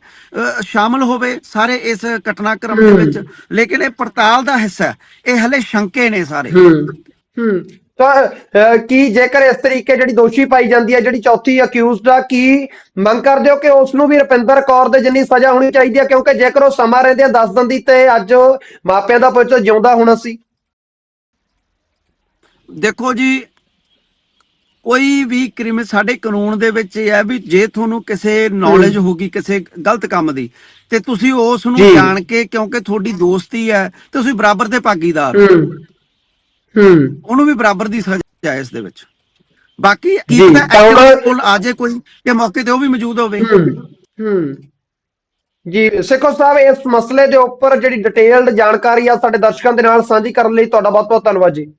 ਸ਼ਾਮਲ ਹੋਵੇ ਸਾਰੇ ਇਸ ਘਟਨਾਕ੍ਰਮ ਦੇ ਵਿੱਚ। ਲੇਕਿਨ ਇਹ ਪੜਤਾਲ ਦਾ ਹਿੱਸਾ ਹੈ। ਇਹ ਹਲੇ ਸ਼ੰਕੇ ਨੇ ਸਾਰੇ। ਹੂੰ। ਹੂੰ। ਤਾਂ ਕੀ ਜੇਕਰ ਇਸ ਤਰੀਕੇ ਜਿਹੜੀ ਦੋਸ਼ੀ ਪਾਈ ਜਾਂਦੀ ਹੈ ਜਿਹੜੀ ਚੌਥੀ ਅਕਿਊਜ਼ਡ ਆ ਕੀ ਮੰਗ ਕਰਦੇ ਹੋ ਕਿ ਉਸ ਨੂੰ ਵੀ ਰੁਪਿੰਦਰ ਕੌਰ ਦੇ ਜਿੰਨੀ ਸਜ਼ਾ ਹੋਣੀ ਚਾਹੀਦੀ ਹੈ? ਕਿਉਂਕਿ ਜੇਕਰ ਉਹ ਸਮਾਂ ਰਹਿੰਦੇ ਦੱਸ ਦਿੰਦੀ ਤੇ ਅੱਜ ਮਾਪਿਆਂ ਦਾ ਪੁੱਤ ਜਿਉਂਦਾ ਹੋਣਾ ਸੀ। ਦੇਖੋ ਜੀ ਕੋਈ ਵੀ ਕ੍ਰਿਮ ਸਾਡੇ ਕਾਨੂੰਨ ਦੇ ਵਿੱਚ ਇਹ ਹੈ ਵੀ ਜੇ ਤੁਹਾਨੂੰ ਕਿਸੇ ਨੌਲੇਜ ਹੋਗੀ ਕਿਸੇ ਗਲਤ ਕੰਮ ਦੀ ਤੇ ਤੁਸੀਂ ਉਸ ਨੂੰ। ਜਾਣ ਕੇ ਕਿਉਂਕਿ ਤੁਹਾਡੀ ਦੋਸਤੀ ਹੈ ਤੇ ਤੁਸੀਂ ਬਰਾਬਰ ਦੇ ਭਾਗੀਦਾਰ ਹੋ। ਉਹਨੂੰ ਵੀ ਬਰਾਬਰ ਦੀ ਸਜ਼ਾ ਹੈ ਇਸ ਦੇ ਵਿੱਚ। ਬਾਕੀ ਕੀ ਤਾਂ ਤਾਂ ਹੁਣ- ਐਕਟਿਵ ਕੋਲ ਆ ਜੇ ਕੋਈ ਕਿ ਮੌਕੇ ਤੇ ਉਹ ਵੀ ਮੌਜੂਦ ਹੋਵੇ। ਹੂੰ ਜੀ ਸਿੱਖੋ ਸਾਹਿਬ ਇਸ ਮਸਲੇ ਦੇ ਉੱਪਰ ਜਿਹੜੀ ਡਿਟੇਲਡ ਜਾਣਕਾਰੀ ਆ ਸਾਡੇ ਦਰਸ਼ਕਾਂ ਦੇ ਨਾਲ ਸਾਂਝੀ ਕਰਨ ਲਈ ਤੁਹਾਡਾ ਬਹੁਤ ਬਹੁਤ ਧੰਨਵਾਦ ਜੀ।